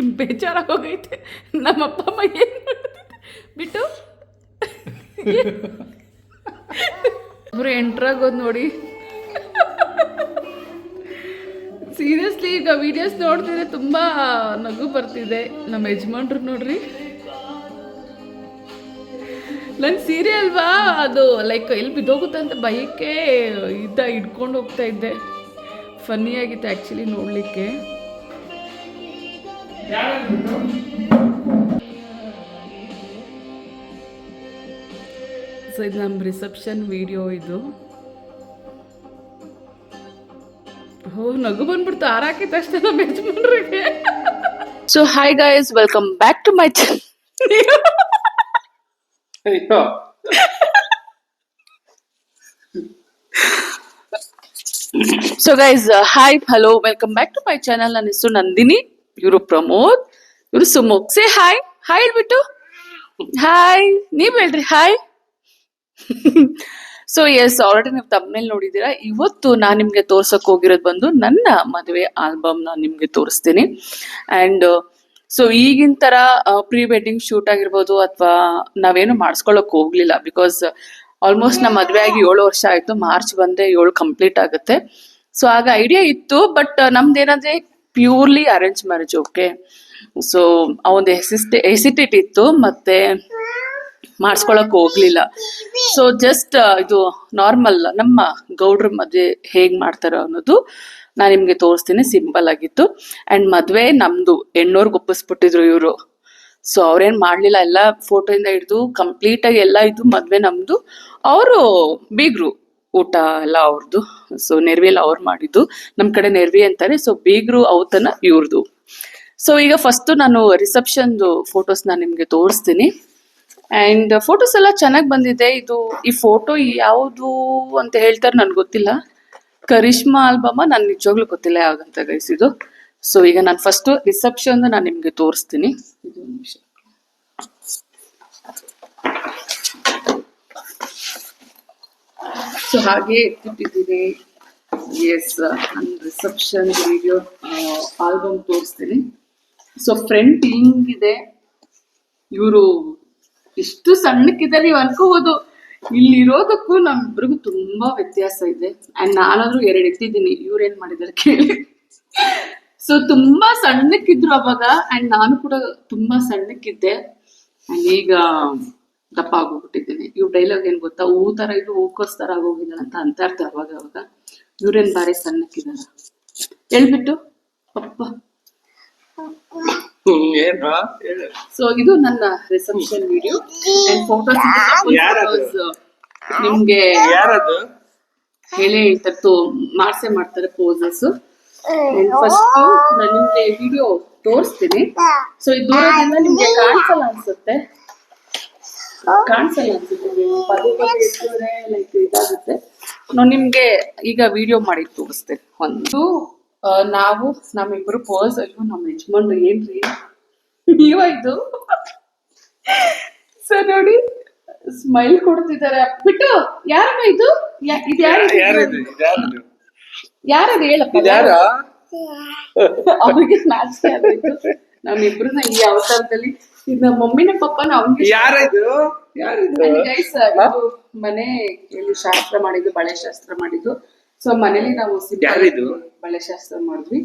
ಬೇಜಾರಾಗೋಗೈತೆ. ನಮ್ಮ ಅಪ್ಪ ಅಮ್ಮ ಏನು ಬಿಟ್ಟು? ಅವರು ಎಂಟ್ರಾಗೋದು ನೋಡಿ. ಸೀರಿಯಸ್ಲಿ ಈಗ ವಿಡಿಯೋಸ್ ನೋಡ್ತಿದ್ರೆ ತುಂಬ ನಗು ಬರ್ತಿದೆ. ನಮ್ಮ ಯಜಮಾನ್ರು ನೋಡ್ರಿ. ನನ್ನ ಸೀರೆ ಅಲ್ವಾ? ಅದು ಲೈಕ್ ಎಲ್ಲಿ ಬಿದ್ದೋಗುತ್ತೆ ಅಂತ ಭಯಕ್ಕೆ ಇದ್ದ ಹಿಡ್ಕೊಂಡು ಹೋಗ್ತಾ ಇದ್ದೆ. ಫನ್ನಿ ಆಗಿತ್ತು ಆ್ಯಕ್ಚುಲಿ ನೋಡಲಿಕ್ಕೆ. ಸೊ ಇದು ನಮ್ಮ ರಿಸೆಪ್ಷನ್ ವಿಡಿಯೋ ಇದು. ಹೋ ನಗು ಬಂದ್ಬಿಡ್ತು. ಆರಾಕಿದ ತಕ್ಷಣ ನಮ್ಮ ಯಜಮಾನ್ರಿಗೆ. So hi guys welcome back to my ಅಯ್ಯೋ. So guys hi hello welcome back to my channel ನನ್ನ ಹೆಸರು ನಂದಿನಿ. ಇವರು ಪ್ರಮೋದ್, ಇವರು ಸುಮುಖ್. ಸೇ ಹಾಯ್ ಹಾಯ್ ಹೇಳ್ಬಿಟ್ಟು. ಹಾಯ್ ನೀವ್ ಹೇಳ್ರಿ ಹಾಯ್ ಸೊ ಎಸ್ ಆಲ್ರೆಡಿ ನೀವು ತಮ್ಮನೇಲಿ ನೋಡಿದ್ದೀರಾ. ಇವತ್ತು ನಾನು ನಿಮಗೆ ತೋರ್ಸಕ್ ಹೋಗಿರೋದು ಬಂದು ನನ್ನ ಮದುವೆ ಆಲ್ಬಮ್ ನಾನು ನಿಮಗೆ ತೋರಿಸ್ತೀನಿ. ಅಂಡ್ ಸೊ ಈಗಿನ ತರ ಪ್ರೀ ವೆಡ್ಡಿಂಗ್ ಶೂಟ್ ಆಗಿರ್ಬೋದು ಅಥವಾ ನಾವೇನು ಮಾಡಿಸ್ಕೊಳ್ಳೋಕೆ ಹೋಗ್ಲಿಲ್ಲ ಬಿಕಾಸ್ ಆಲ್ಮೋಸ್ಟ್ ನಮ್ಮ ಮದುವೆ ಆಗಿ ಏಳು ವರ್ಷ ಆಯ್ತು. ಮಾರ್ಚ್ ಬಂದ್ರೆ ಏಳು ಕಂಪ್ಲೀಟ್ ಆಗುತ್ತೆ. ಸೊ ಆಗ ಐಡಿಯಾ ಇತ್ತು but ನಮ್ದೇನಂದ್ರೆ purely arrange marriage okay so ಆ ಒಂದು ಎಸಿಟೇಟ್ ಇತ್ತು, ಮತ್ತೆ ಮಾಡಿಸ್ಕೊಳಕ್ ಹೋಗ್ಲಿಲ್ಲ. ಸೊ ಜಸ್ಟ್ ಇದು ನಾರ್ಮಲ್ ನಮ್ಮ ಗೌಡ್ರ ಮದುವೆ ಹೇಗ್ ಮಾಡ್ತಾರೋ ಅನ್ನೋದು ನಾನು ನಿಮ್ಗೆ ತೋರಿಸ್ತೀನಿ ಸಿಂಪಲ್ ಆಗಿತ್ತು. ಅಂಡ್ ಮದ್ವೆ ನಮ್ದು, ಹೆಣ್ಣೋರ್ಗೆ ಒಪ್ಪಿಸ್ಬಿಟ್ಟಿದ್ರು ಇವರು. ಸೊ ಅವ್ರೇನ್ ಮಾಡ್ಲಿಲ್ಲ, ಎಲ್ಲ ಫೋಟೋ ಇಂದ ಹಿಡಿದು ಕಂಪ್ಲೀಟ್ ಆಗಿ ಎಲ್ಲ ಇದು ಮದ್ವೆ ನಮ್ದು. ಅವರು ಬೀಗ್ರು. ಊಟ ಎಲ್ಲ ಅವ್ರದ್ದು ಸೊ ನೆರ್ವಿ ಎಲ್ಲ ಅವ್ರು ಮಾಡಿದ್ದು. ನಮ್ ಕಡೆ ನೆರ್ವಿ ಅಂತಾರೆ ಸೊ ಬೀಗ್ರು ಅವತನ ಇವ್ರದ್ದು ಸೊ ಈಗ ಫಸ್ಟ್ ನಾನು ರಿಸೆಪ್ಷನ್ದು ಫೋಟೋಸ್ ನಾನು ನಿಮ್ಗೆ ತೋರಿಸ್ತೀನಿ. ಅಂಡ್ ಫೋಟೋಸ್ ಎಲ್ಲ ಚೆನ್ನಾಗಿ ಬಂದಿದೆ. ಇದು, ಈ ಫೋಟೋ ಯಾವುದು ಅಂತ ಹೇಳ್ತಾರೆ ನನ್ಗೆ ಗೊತ್ತಿಲ್ಲ. ಕರಿಷ್ಮಾ ಆಲ್ಬಮ ನಾನು ನಿಜವಾಗ್ಲೂ ಗೊತ್ತಿಲ್ಲ ಯಾವ್ದಂತ ಇದು. ಸೊ ಈಗ ನಾನು ಫಸ್ಟ್ ರಿಸೆಪ್ಷನ್ ನಾನು ನಿಮ್ಗೆ ತೋರಿಸ್ತೀನಿ. ಇದು ನಿಮಿಷ ಸೊ ಹಾಗೆ ಎತ್ತಿಟ್ಟಿದ್ದೀನಿ ಎಸ್ ನನ್ನ ರಿಸೆಪ್ಷನ್ ವಿಡಿಯೋ ಆಲ್ಬಮ್ ತೋರಿಸ್ತೀನಿ. ಸೊ ಫ್ರಂಟ್ ಹಿಂಗಿದೆ ಇವರು ಇಷ್ಟು ಸಣ್ಣಕ್ಕಿದ್ದಾರೆ ನೀವು ಅನ್ಕೋಬಹುದು ಇಲ್ಲಿರೋದಕ್ಕೂ ನಮ್ಮಿಬ್ರಿಗೂ ತುಂಬಾ ವ್ಯತ್ಯಾಸ ಇದೆ. ಅಂಡ್ ನಾನಾದ್ರೂ ಎರಡು ಎತ್ತಿದ್ದೀನಿ. ಇವ್ರು ಏನ್ ಮಾಡಿದಾರೆ ಕೇಳಿ. ಸೊ ತುಂಬಾ ಸಣ್ಣಕ್ಕಿದ್ರು ಅವಾಗ ಅಂಡ್ ನಾನು ಕೂಡ ತುಂಬಾ ಸಣ್ಣಕ್ಕಿದ್ದೆ. ಅಂಡ್ ಈಗ ದಪ್ಪ ಆಗೋಗ್ಬಿಟ್ಟಿದ್ದೀನಿ ಇವ್ ಡೈಲಾಗ್ ಏನ್ ಗೊತ್ತಾ? ಹೂ ತರ ಇದು ಹೂಕೋಸ್ ತರ ಆಗೋಗಿದ್ದಾಳೆ ಅಂತ ಅಂತ ಇರ್ತಾರೆ ಅವಾಗ ಅವಾಗ. ಇವ್ರೇನ್ ಬಾರಿ ಸಣ್ಣಕ್ಕಿದಾರ? ಹೇಳ್ಬಿಟ್ಟು. ಪಪ್ಪ. ಸೊ ಇದು ನನ್ನ ರಿಸೆಪ್ಷನ್ ವಿಡಿಯೋ ಅಂಡ್ ಫೋಟೋಸ್? ನಿಮ್ಗೆ ಯಾರದು? ಹೇಳೇ ಹೇಳ್ತಾರೆ ತೋ ಮಾಡ್ಸೆ ಮಾಡ್ತಾರೆ ಪೋಸಸ್ ಫಸ್ಟ್ ನಾನು ನಿಮ್ಗೆ ವಿಡಿಯೋ ತೋರಿಸ್ತೀನಿ. ಸೊ ಇದು ದೂರದಿಂದ ನಿಮ್ಗೆ ಕಾಣಿಸಲ್ಲ ಅನ್ಸುತ್ತೆ. ಕಾಣಿಸಲ್ಲ ಅನ್ಸುತ್ತೆ ಪದೇ ಪದೇ ಎತ್ತಿದ್ರೆ ಲೈಕ್ ಇದಾಗುತ್ತೆ. ನಾನು ನಿಮ್ಗೆ ಈಗ ವಿಡಿಯೋ ಮಾಡಿ ತೋರಿಸ್ತೇನೆ ಒಂದು ನಾವು ನಮ್ಮಿಬ್ರು ಪೋಸ್ ಅಯ್ಯೋ ನಮ್ಮ ಯಜಮಾನ್ರು ಏನ್ರಿ? ನೀವ ಇದು. ಸರ್ ನೋಡಿ ಸ್ಮೈಲ್ ಕೊಡ್ತಿದ್ದಾರೆ. ಬಿಟ್ಟು ಯಾರಮ್ಮ ಇದು? ಯಾರಿದು? ಹೇಳಪ್ಪ ಅವ್ರಿಗೆ ನಾಚಿಕೆ ನಮ್ಮಿಬ್ರನ್ನ ಈ ಅವತಾರದಲ್ಲಿ ನಮ್ಮ ಮಮ್ಮಿನ ಪಪ್ಪನ ಅವ್ನಿಗೆ ಯಾರಿದು ಯಾರಿದು ಗೈಸ್ ಇದು ಮನೆ ಇಲ್ಲಿ ಶಾಸ್ತ್ರ ಮಾಡಿದ್ದು ಬಳೆ ಶಾಸ್ತ್ರ ಮಾಡಿದ್ದು. ಸೊ ಮನೇಲಿ ನಾವು ಯಾರಿದು? ಬಳೆ ಶಾಸ್ತ್ರ ಮಾಡಿದ್ವಿ.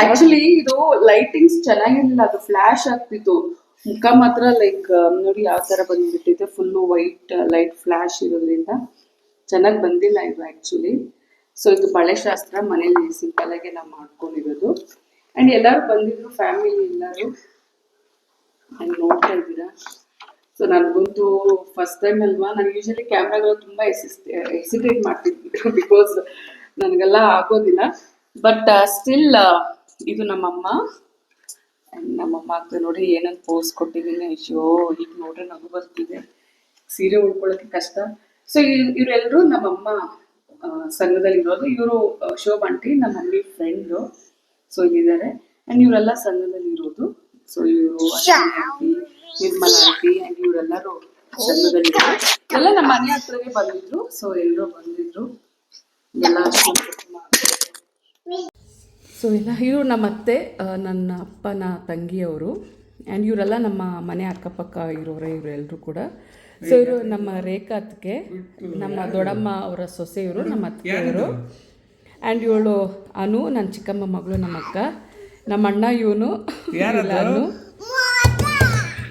ಆಕ್ಚುಲಿ ಇದು ಲೈಟಿಂಗ್ಸ್ ಚೆನ್ನಾಗಿರ್ಲಿಲ್ಲ ಅದು ಫ್ಲಾಶ್ ಆಗ್ತಿತ್ತು. ಮುಖ ಮಾತ್ರ ಲೈಕ್ ನೋಡಿ ಯಾವ ತರ ಬಂದ್ಬಿಟ್ಟಿದೆ. ಫುಲ್ಲು ವೈಟ್ ಲೈಟ್ ಫ್ಲಾಶ್ ಇರೋದ್ರಿಂದ ಚೆನ್ನಾಗಿ ಬಂದಿಲ್ಲ ಇದು ಆಕ್ಚುಲಿ ಸೊ ಇದು ಬಳೆ ಶಾಸ್ತ್ರ ಮನೇಲಿ ಸಿಂಪಲ್ ಆಗಿ ನಾವು ಮಾಡ್ಕೊಂಡಿರೋದು. ಅಂಡ್ ಎಲ್ಲರೂ ಬಂದಿದ್ರು ಫ್ಯಾಮಿಲಿ ಎಲ್ಲರೂ. ಅಂಡ್ ನೋಡ್ತಾ ಇದ್ದೀರಾ? ಸೊ ನನಗಂತೂ ಫಸ್ಟ್ ಟೈಮ್ ಅಲ್ವಾ? ನಾನು ಯೂಶಲಿ ಕ್ಯಾಮ್ರಾಗಳು ತುಂಬ ಎಸಿಟೇಟ್ ಮಾಡ್ತಿದ್ವಿ ಬಿಕಾಸ್ ನನಗೆಲ್ಲ ಆಗೋದಿಲ್ಲ. ಬಟ್ ಸ್ಟಿಲ್ ಇದು ನಮ್ಮಮ್ಮ. ನಮ್ಮಮ್ಮ ಆಗ್ತದೆ ನೋಡಿ ಏನಂತ ಪೋಸ್ ಕೊಟ್ಟಿದ್ದೀನಿ. ಅಯ್ಯೋ ಈಗ ನೋಡ್ರೆ ನಗು ಬರ್ತಿದೆ. ಸೀರೆ ಉಳ್ಕೊಳ್ಳೋಕೆ ಕಷ್ಟ. ಸೊ ಇವರೆಲ್ಲರೂ ನಮ್ಮಮ್ಮ ಸಂಘದಲ್ಲಿ ಇರೋದು. ಇವರು ಶೋಭ್ ಆಂಟಿ ನಮ್ಮ ಮಮ್ಮಿ ಫ್ರೆಂಡು ಸೊ ಇಲ್ಲಿದ್ದಾರೆ. ಅಂಡ್ ಇವರೆಲ್ಲ ಸಂಘದಲ್ಲಿ ಇರೋದು. ಸೊ ಇವರು ಆಂಟಿ ನಿರ್ಮಲಾ ಆಂಟಿ ಅಂಡ್ ಇವರೆಲ್ಲರೂ ಸಂಘದಲ್ಲಿದ್ದಾರೆ ಎಲ್ಲ ನಮ್ಮ ಮನೆ ಹತ್ರಗೆ ಬಂದಿದ್ರು. ಸೊ ಎಲ್ಲರೂ ಬಂದಿದ್ರು. ಎಲ್ಲ ಸೊ ಎಲ್ಲ ಇವರು ನಮ್ಮ ಅತ್ತೆ ನನ್ನ ಅಪ್ಪನ ತಂಗಿಯವರು. ಆ್ಯಂಡ್ ಇವರೆಲ್ಲ ನಮ್ಮ ಮನೆ ಅಕ್ಕಪಕ್ಕ ಇರೋರೆ ಇವರೆಲ್ಲರೂ ಕೂಡ. ಸೊ ಇವರು ನಮ್ಮ ರೇಖಾತ್ಗೆ ನಮ್ಮ ದೊಡ್ಡಮ್ಮ ಅವರ ಸೊಸೆ ಇವರು ನಮ್ಮ ಅತ್ತಿಗೆಯವರು. ಆ್ಯಂಡ್ ಇವಳು ಅನು ನನ್ನ ಚಿಕ್ಕಮ್ಮ ಮಗಳು ನಮ್ಮ ಅಕ್ಕ. ನಮ್ಮ ಅಣ್ಣ ಇವನು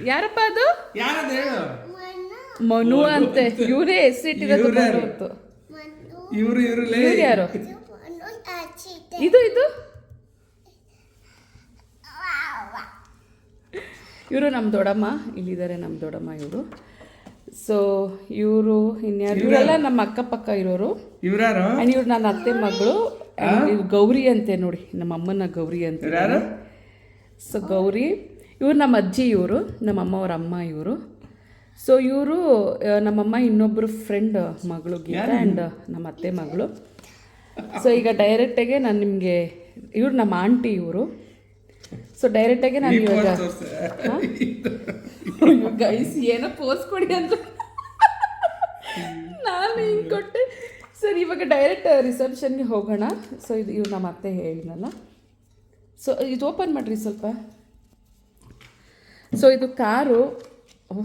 ಯಾರಪ್ಪ ಅದು? ಮನು ಅಂತೆ. ಇವರೇ ಹೆಸರಿಟ್ಟಿರೋದು ಇವರು ಇವರು ಯಾರು? ಇದು ಇದು? ಇವರು ನಮ್ಮ ದೊಡ್ಡಮ್ಮ ಇಲ್ಲಿದ್ದಾರೆ ನಮ್ಮ ದೊಡ್ಡಮ್ಮ ಇವರು. ಸೊ ಇವರು ಇನ್ಯಾರು? ಇವರೆಲ್ಲ ನಮ್ಮ ಅಕ್ಕಪಕ್ಕ ಇರೋರು. ಇವ್ರು ನನ್ನ ಅತ್ತೆ ಮಗಳು. ಗೌರಿ ಅಂತೆ ನೋಡಿ ನಮ್ಮ ಅಮ್ಮನ ಗೌರಿ ಅಂತ ಸೊ ಗೌರಿ ಇವ್ರು ನಮ್ಮ ಅಜ್ಜಿ ಇವರು ನಮ್ಮ ಅಮ್ಮವ್ರ ಅಮ್ಮ ಇವರು. ಸೊ ಇವರು ನಮ್ಮಮ್ಮ ಇನ್ನೊಬ್ಬರು ಫ್ರೆಂಡ್ ಮಗಳು ಗೀತಾ ಆ್ಯಂಡ್ ನಮ್ಮ ಅತ್ತೆ ಮಗಳು. ಸೊ ಈಗ ಡೈರೆಕ್ಟಾಗೆ ನಾನು ನಿಮಗೆ ಇವ್ರು ನಮ್ಮ ಆಂಟಿ ಇವರು. ಸೊ ಡೈರೆಕ್ಟಾಗೆ ನಾನು ಇವಾಗ ಗೈಸ್ ಏನೋ ಪೋಸ್ ಕೊಡಿ ಅಂತ. ನಾನು ಹಿಂಗೆ ಕೊಟ್ಟೆ. ಸರ್, ಇವಾಗ ಡೈರೆಕ್ಟ್ ರಿಸೆಪ್ಷನ್ಗೆ ಹೋಗೋಣ. ಸೊ ಇದು ಇವ್ರು ನಮ್ಮ ಅತ್ತೆ ಹೇಳಿದ್ನಲ್ಲ. ಸೊ ಇದು ಓಪನ್ ಮಾಡಿರಿ ಸ್ವಲ್ಪ. ಸೊ ಇದು ಕಾರು. ಓ,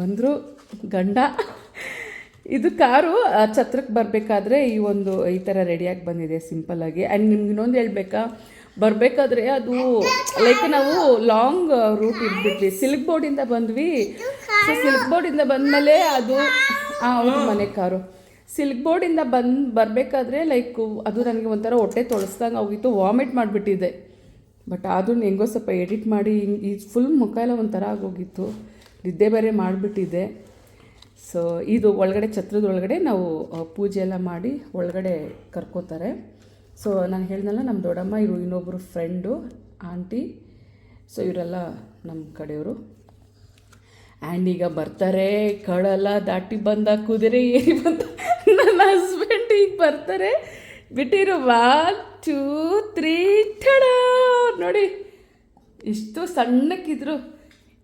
ಬಂದರು ಗಂಡ. ಇದು ಕಾರು ಛತ್ರಕ್ಕೆ ಬರಬೇಕಾದ್ರೆ ಈ ಒಂದು, ಈ ಥರ ರೆಡಿಯಾಗಿ ಬಂದಿದೆ ಸಿಂಪಲ್ಲಾಗಿ ಆ್ಯಂಡ್ ನಿಮ್ಗೆ ಇನ್ನೊಂದು ಹೇಳ್ಬೇಕಾ? ಬರಬೇಕಾದ್ರೆ ಅದು ಲೈಕ್ ನಾವು ಲಾಂಗ್ ರೂಟ್ ಇದ್ಬಿಟ್ವಿ ಸಿಲ್ಕ್ ಬೋರ್ಡಿಂದ ಬಂದ್ವಿ. ಸೊ ಸಿಲ್ಕ್ ಬೋರ್ಡಿಂದ ಬಂದಮೇಲೆ ಅದು ಹೌದು, ಮನೆ ಕಾರು. ಸಿಲ್ಕ್ ಬೋರ್ಡಿಂದ ಬಂದು, ಬರಬೇಕಾದ್ರೆ ಲೈಕ್ ಅದು ನನಗೆ ಒಂಥರ ಹೊಟ್ಟೆ ತೊಳಸ್ದಂಗೆ ಹೋಗಿತ್ತು ವಾಮಿಟ್ ಮಾಡ್ಬಿಟ್ಟಿದೆ ಬಟ್ ಆದ್ರೂ ಹೆಂಗೋ ಸ್ವಲ್ಪ ಎಡಿಟ್ ಮಾಡಿ ಈ ಫುಲ್ ಮುಖ ಎಲ್ಲ ಒಂಥರ ಆಗೋಗಿತ್ತು. ನಿದ್ದೆ ಬೇರೆ ಮಾಡಿಬಿಟ್ಟಿದ್ದೆ. ಸೊ ಇದು ಒಳಗಡೆ ಛತ್ರದ ಒಳಗಡೆ ನಾವು ಪೂಜೆ ಎಲ್ಲ ಮಾಡಿ ಒಳಗಡೆ ಕರ್ಕೋತಾರೆ. ಸೊ ನಾನು ಹೇಳ್ದಲ್ಲ ನಮ್ಮ ದೊಡ್ಡಮ್ಮ, ಇವರು ಇನ್ನೊಬ್ಬರು ಫ್ರೆಂಡು ಆಂಟಿ. ಸೊ ಇವರೆಲ್ಲ ನಮ್ಮ ಕಡೆಯವರು. ಆ್ಯಂಡ್ ಈಗ ಬರ್ತಾರೆ ಕಳೆಲ್ಲ ದಾಟಿ ಬಂದ ಕುದುರೆ ಏರಿ ಬಂದ ನನ್ನ ಹಸ್ಬೆಂಡ್ ಈಗ ಬರ್ತಾರೆ. ಬಿಟ್ಟಿರು ಒನ್ ಟೂ ತ್ರೀ ಠಡ ನೋಡಿ ಇಷ್ಟು ಸಣ್ಣಕ್ಕಿದ್ರು.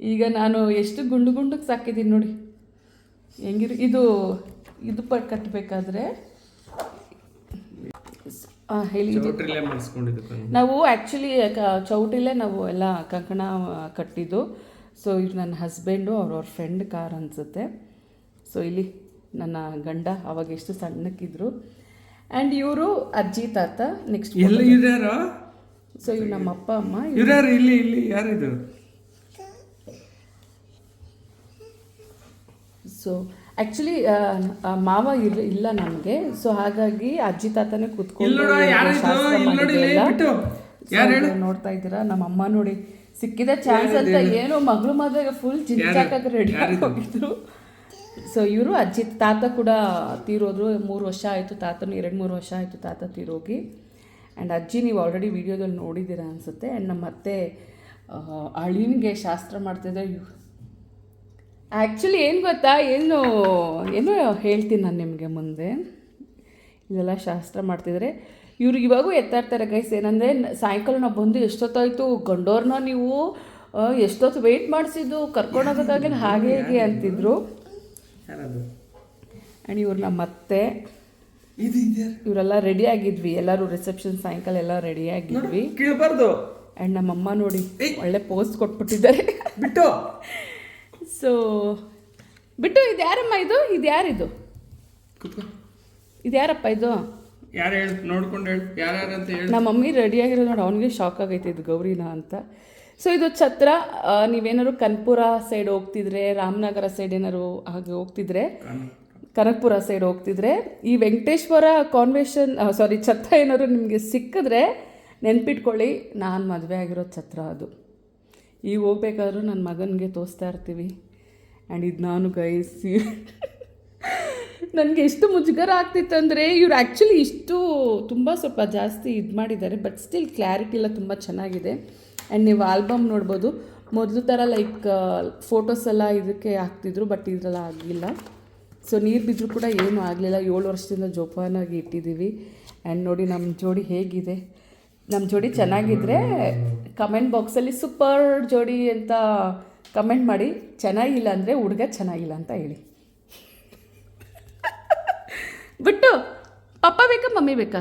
ಈಗ ನಾನು ಎಷ್ಟು ಗುಂಡು ಗುಂಡಕ್ಕೆ ಸಾಕಿದ್ದೀನಿ ನೋಡಿ. ಹೆಂಗಿರು ಇದು ಇದು ಪಟ್ ಕಟ್ಟಬೇಕಾದ್ರೆ ಹೇಳಿ ಚೌಟ್ರಿಲೇ. ನಾವು ಆ್ಯಕ್ಚುಲಿ ಚೌಟಿಲೇ ನಾವು ಎಲ್ಲ ಕಂಕಣ ಕಟ್ಟಿದ್ದು. ಸೊ ಇದು ನನ್ನ ಹಸ್ಬೆಂಡು ಅವ್ರವ್ರ ಫ್ರೆಂಡ್ ಕಾರ್ ಅನಿಸುತ್ತೆ. ಸೊ ಇಲ್ಲಿ ನನ್ನ ಗಂಡ ಅವಾಗ ಎಷ್ಟು ಸಣ್ಣಕ್ಕಿದ್ರು. ಆ್ಯಂಡ್ ಇವರು ಅಜ್ಜಿ ತಾತ ನೆಕ್ಸ್ಟ್ ಎಲ್ಲ ಇವ್ರ್ಯಾರು ಸೊ ಇವ್ರು ನಮ್ಮ ಅಪ್ಪ ಅಮ್ಮ ಇವ್ರ್ಯಾರು ಇಲ್ಲಿ ಇಲ್ಲಿ ಯಾರಿದು? ಸೊ ಆ್ಯಕ್ಚುಲಿ ಮಾವ ಇಲ್ಲ ಇಲ್ಲ ನಮಗೆ. ಸೊ ಹಾಗಾಗಿ ಅಜ್ಜಿ ತಾತನೇ ಕೂತ್ಕೊಂಡು. ನೋಡ್ತಾ ಇದ್ದೀರಾ? ನಮ್ಮ ಅಮ್ಮ ನೋಡಿ ಸಿಕ್ಕಿದ ಚಾನ್ಸ್ ಅಂತ ಏನೋ ಮಗಳು ಮದುವೆಗೆ ಫುಲ್ ಜಿಂಚಾಕಾಗ ರೆಡಿ ಹೋಗಿದ್ರು. ಸೊ ಇವರು ಅಜ್ಜಿ ತಾತ ಕೂಡ ತೀರೋದ್ರು. ಮೂರು ವರ್ಷ ಆಯಿತು ತಾತನು ಎರಡು ಮೂರು ವರ್ಷ ಆಯಿತು ತಾತ ತೀರೋಗಿ. ಆ್ಯಂಡ್ ಅಜ್ಜಿ ನೀವು ಆಲ್ರೆಡಿ ವಿಡಿಯೋದಲ್ಲಿ ನೋಡಿದ್ದೀರಾ ಅನಿಸುತ್ತೆ. ಆ್ಯಂಡ್ ನಮ್ಮ ಅತ್ತೆ ಅಳಿನಿಗೆ ಶಾಸ್ತ್ರ ಮಾಡ್ತಿದ್ದೆ ಆ್ಯಕ್ಚುಲಿ ಏನು ಗೊತ್ತಾ? ಏನು ಏನೋ ಹೇಳ್ತೀನಿ ನಾನು ನಿಮಗೆ ಮುಂದೆ. ಇದೆಲ್ಲ ಶಾಸ್ತ್ರ ಮಾಡ್ತಿದ್ರೆ. ಇವ್ರು ಇವಾಗೂ ಎತ್ತಾ ಇರ್ತಾರೆ ಗೈಸ್ ಏನಂದರೆ ಸಾಯಂಕಾಲ ನಾವು ಬಂದು ಎಷ್ಟೊತ್ತಾಯಿತು ಗಂಡೋರ್ನ ನೀವು ಎಷ್ಟೊತ್ತು ವೆಯ್ಟ್ ಮಾಡಿಸಿದ್ದು ಕರ್ಕೊಂಡೋಗೋಕ್ಕಾಗಲಿಲ್ಲ ಹಾಗೆ ಹೇಗೆ ಅಂತಿದ್ರು. ಆ್ಯಂಡ್ ಇವ್ರು ನಮ್ಮ ಅತ್ತೆ ಇದು ಇವರೆಲ್ಲ ರೆಡಿ ಆಗಿದ್ವಿ. ಎಲ್ಲರೂ ರಿಸೆಪ್ಷನ್ ಸಾಯಂಕಾಲ ಎಲ್ಲ ರೆಡಿ ಆಗಿದ್ವಿ. ಕೇಳಬಾರ್ದು. ಆ್ಯಂಡ್ ನಮ್ಮಮ್ಮ ನೋಡಿ ಒಳ್ಳೆ ಪೋಸ್ಟ್ ಕೊಟ್ಬಿಟ್ಟಿದ್ದಾರೆ. ಬಿಟ್ಟು. ಸೊ ಬಿಟ್ಟು ಇದು ಯಾರಮ್ಮ ಇದು? ಇದು ಯಾರಿದು ಇದು ಯಾರಪ್ಪ ಇದು? ಯಾರು ಹೇಳ್ ನೋಡ್ಕೊಂಡು ಹೇಳಿ ಯಾರ್ಯಾರು ಅಂತ ಹೇಳಿ. ನಮ್ಮ ಮಮ್ಮಿ ರೆಡಿ ಆಗಿರೋ ನೋಡಿ ಅವನಿಗೆ ಶಾಕ್ ಆಗೈತೆ ಇದು ಗೌರಿನ ಅಂತ. ಸೊ ಇದು ಛತ್ರ ನೀವೇನಾದ್ರು ಕನ್ಪುರ ಸೈಡ್ ಹೋಗ್ತಿದ್ರೆ ರಾಮನಗರ ಸೈಡ್ ಏನಾದ್ರು ಹಾಗೆ ಹೋಗ್ತಿದ್ರೆ ಕನಕಪುರ ಸೈಡ್ ಹೋಗ್ತಿದ್ರೆ ಈ ವೆಂಕಟೇಶ್ವರ ಕಾನ್ವೆಷನ್ ಸಾರಿ ಛತ್ರ ಏನಾದ್ರು ನಿಮಗೆ ಸಿಕ್ಕಿದ್ರೆ ನೆನ್ಪಿಟ್ಕೊಳ್ಳಿ ನಾನು ಮದುವೆ ಆಗಿರೋ ಛತ್ರ ಅದು. ಈಗ ಹೋಗ್ಬೇಕಾದ್ರೂ ನನ್ನ ಮಗನಿಗೆ ತೋರಿಸ್ತಾ ಇರ್ತೀವಿ. ಆ್ಯಂಡ್ ಇದು ನಾನು ಗೈಸಿ ನನಗೆ ಎಷ್ಟು ಮುಜುಗರ ಆಗ್ತಿತ್ತು ಅಂದರೆ ಇವ್ರು ಆ್ಯಕ್ಚುಲಿ ಇಷ್ಟು ತುಂಬ ಸ್ವಲ್ಪ ಜಾಸ್ತಿ ಇದು ಮಾಡಿದ್ದಾರೆ ಬಟ್ ಸ್ಟಿಲ್ ಕ್ಲಾರಿಟಿ ಎಲ್ಲ ತುಂಬ ಚೆನ್ನಾಗಿದೆ. ಆ್ಯಂಡ್ ನೀವು ಆಲ್ಬಮ್ ನೋಡ್ಬೋದು. ಮೊದಲು ಥರ ಲೈಕ್ ಫೋಟೋಸ್ ಎಲ್ಲ ಇದಕ್ಕೆ ಹಾಕ್ತಿದ್ರು ಬಟ್ ಇದ್ರೆಲ್ಲ ಆಗಲಿಲ್ಲ ಸೊ ನೀರು ಬಿದ್ದರೂ ಕೂಡ ಏನೂ ಆಗಲಿಲ್ಲ. ಏಳು ವರ್ಷದಿಂದ ಜೋಪಾನಾಗಿ ಇಟ್ಟಿದ್ದೀವಿ. ಆ್ಯಂಡ್ ನೋಡಿ ನಮ್ಮ ಜೋಡಿ ಹೇಗಿದೆ. ನಮ್ಮ ಜೋಡಿ ಚೆನ್ನಾಗಿದ್ದರೆ ಕಮೆಂಟ್ ಬಾಕ್ಸಲ್ಲಿ ಸೂಪರ್ ಜೋಡಿ ಅಂತ ಕಮೆಂಟ್ ಮಾಡಿ, ಚೆನ್ನಾಗಿಲ್ಲ ಅಂದರೆ ಹುಡುಗ ಚೆನ್ನಾಗಿಲ್ಲ ಅಂತ ಹೇಳಿ. ಬಿಟ್ಟು ಪಪ್ಪ ಬೇಕಾ ಮಮ್ಮಿ ಬೇಕಾ?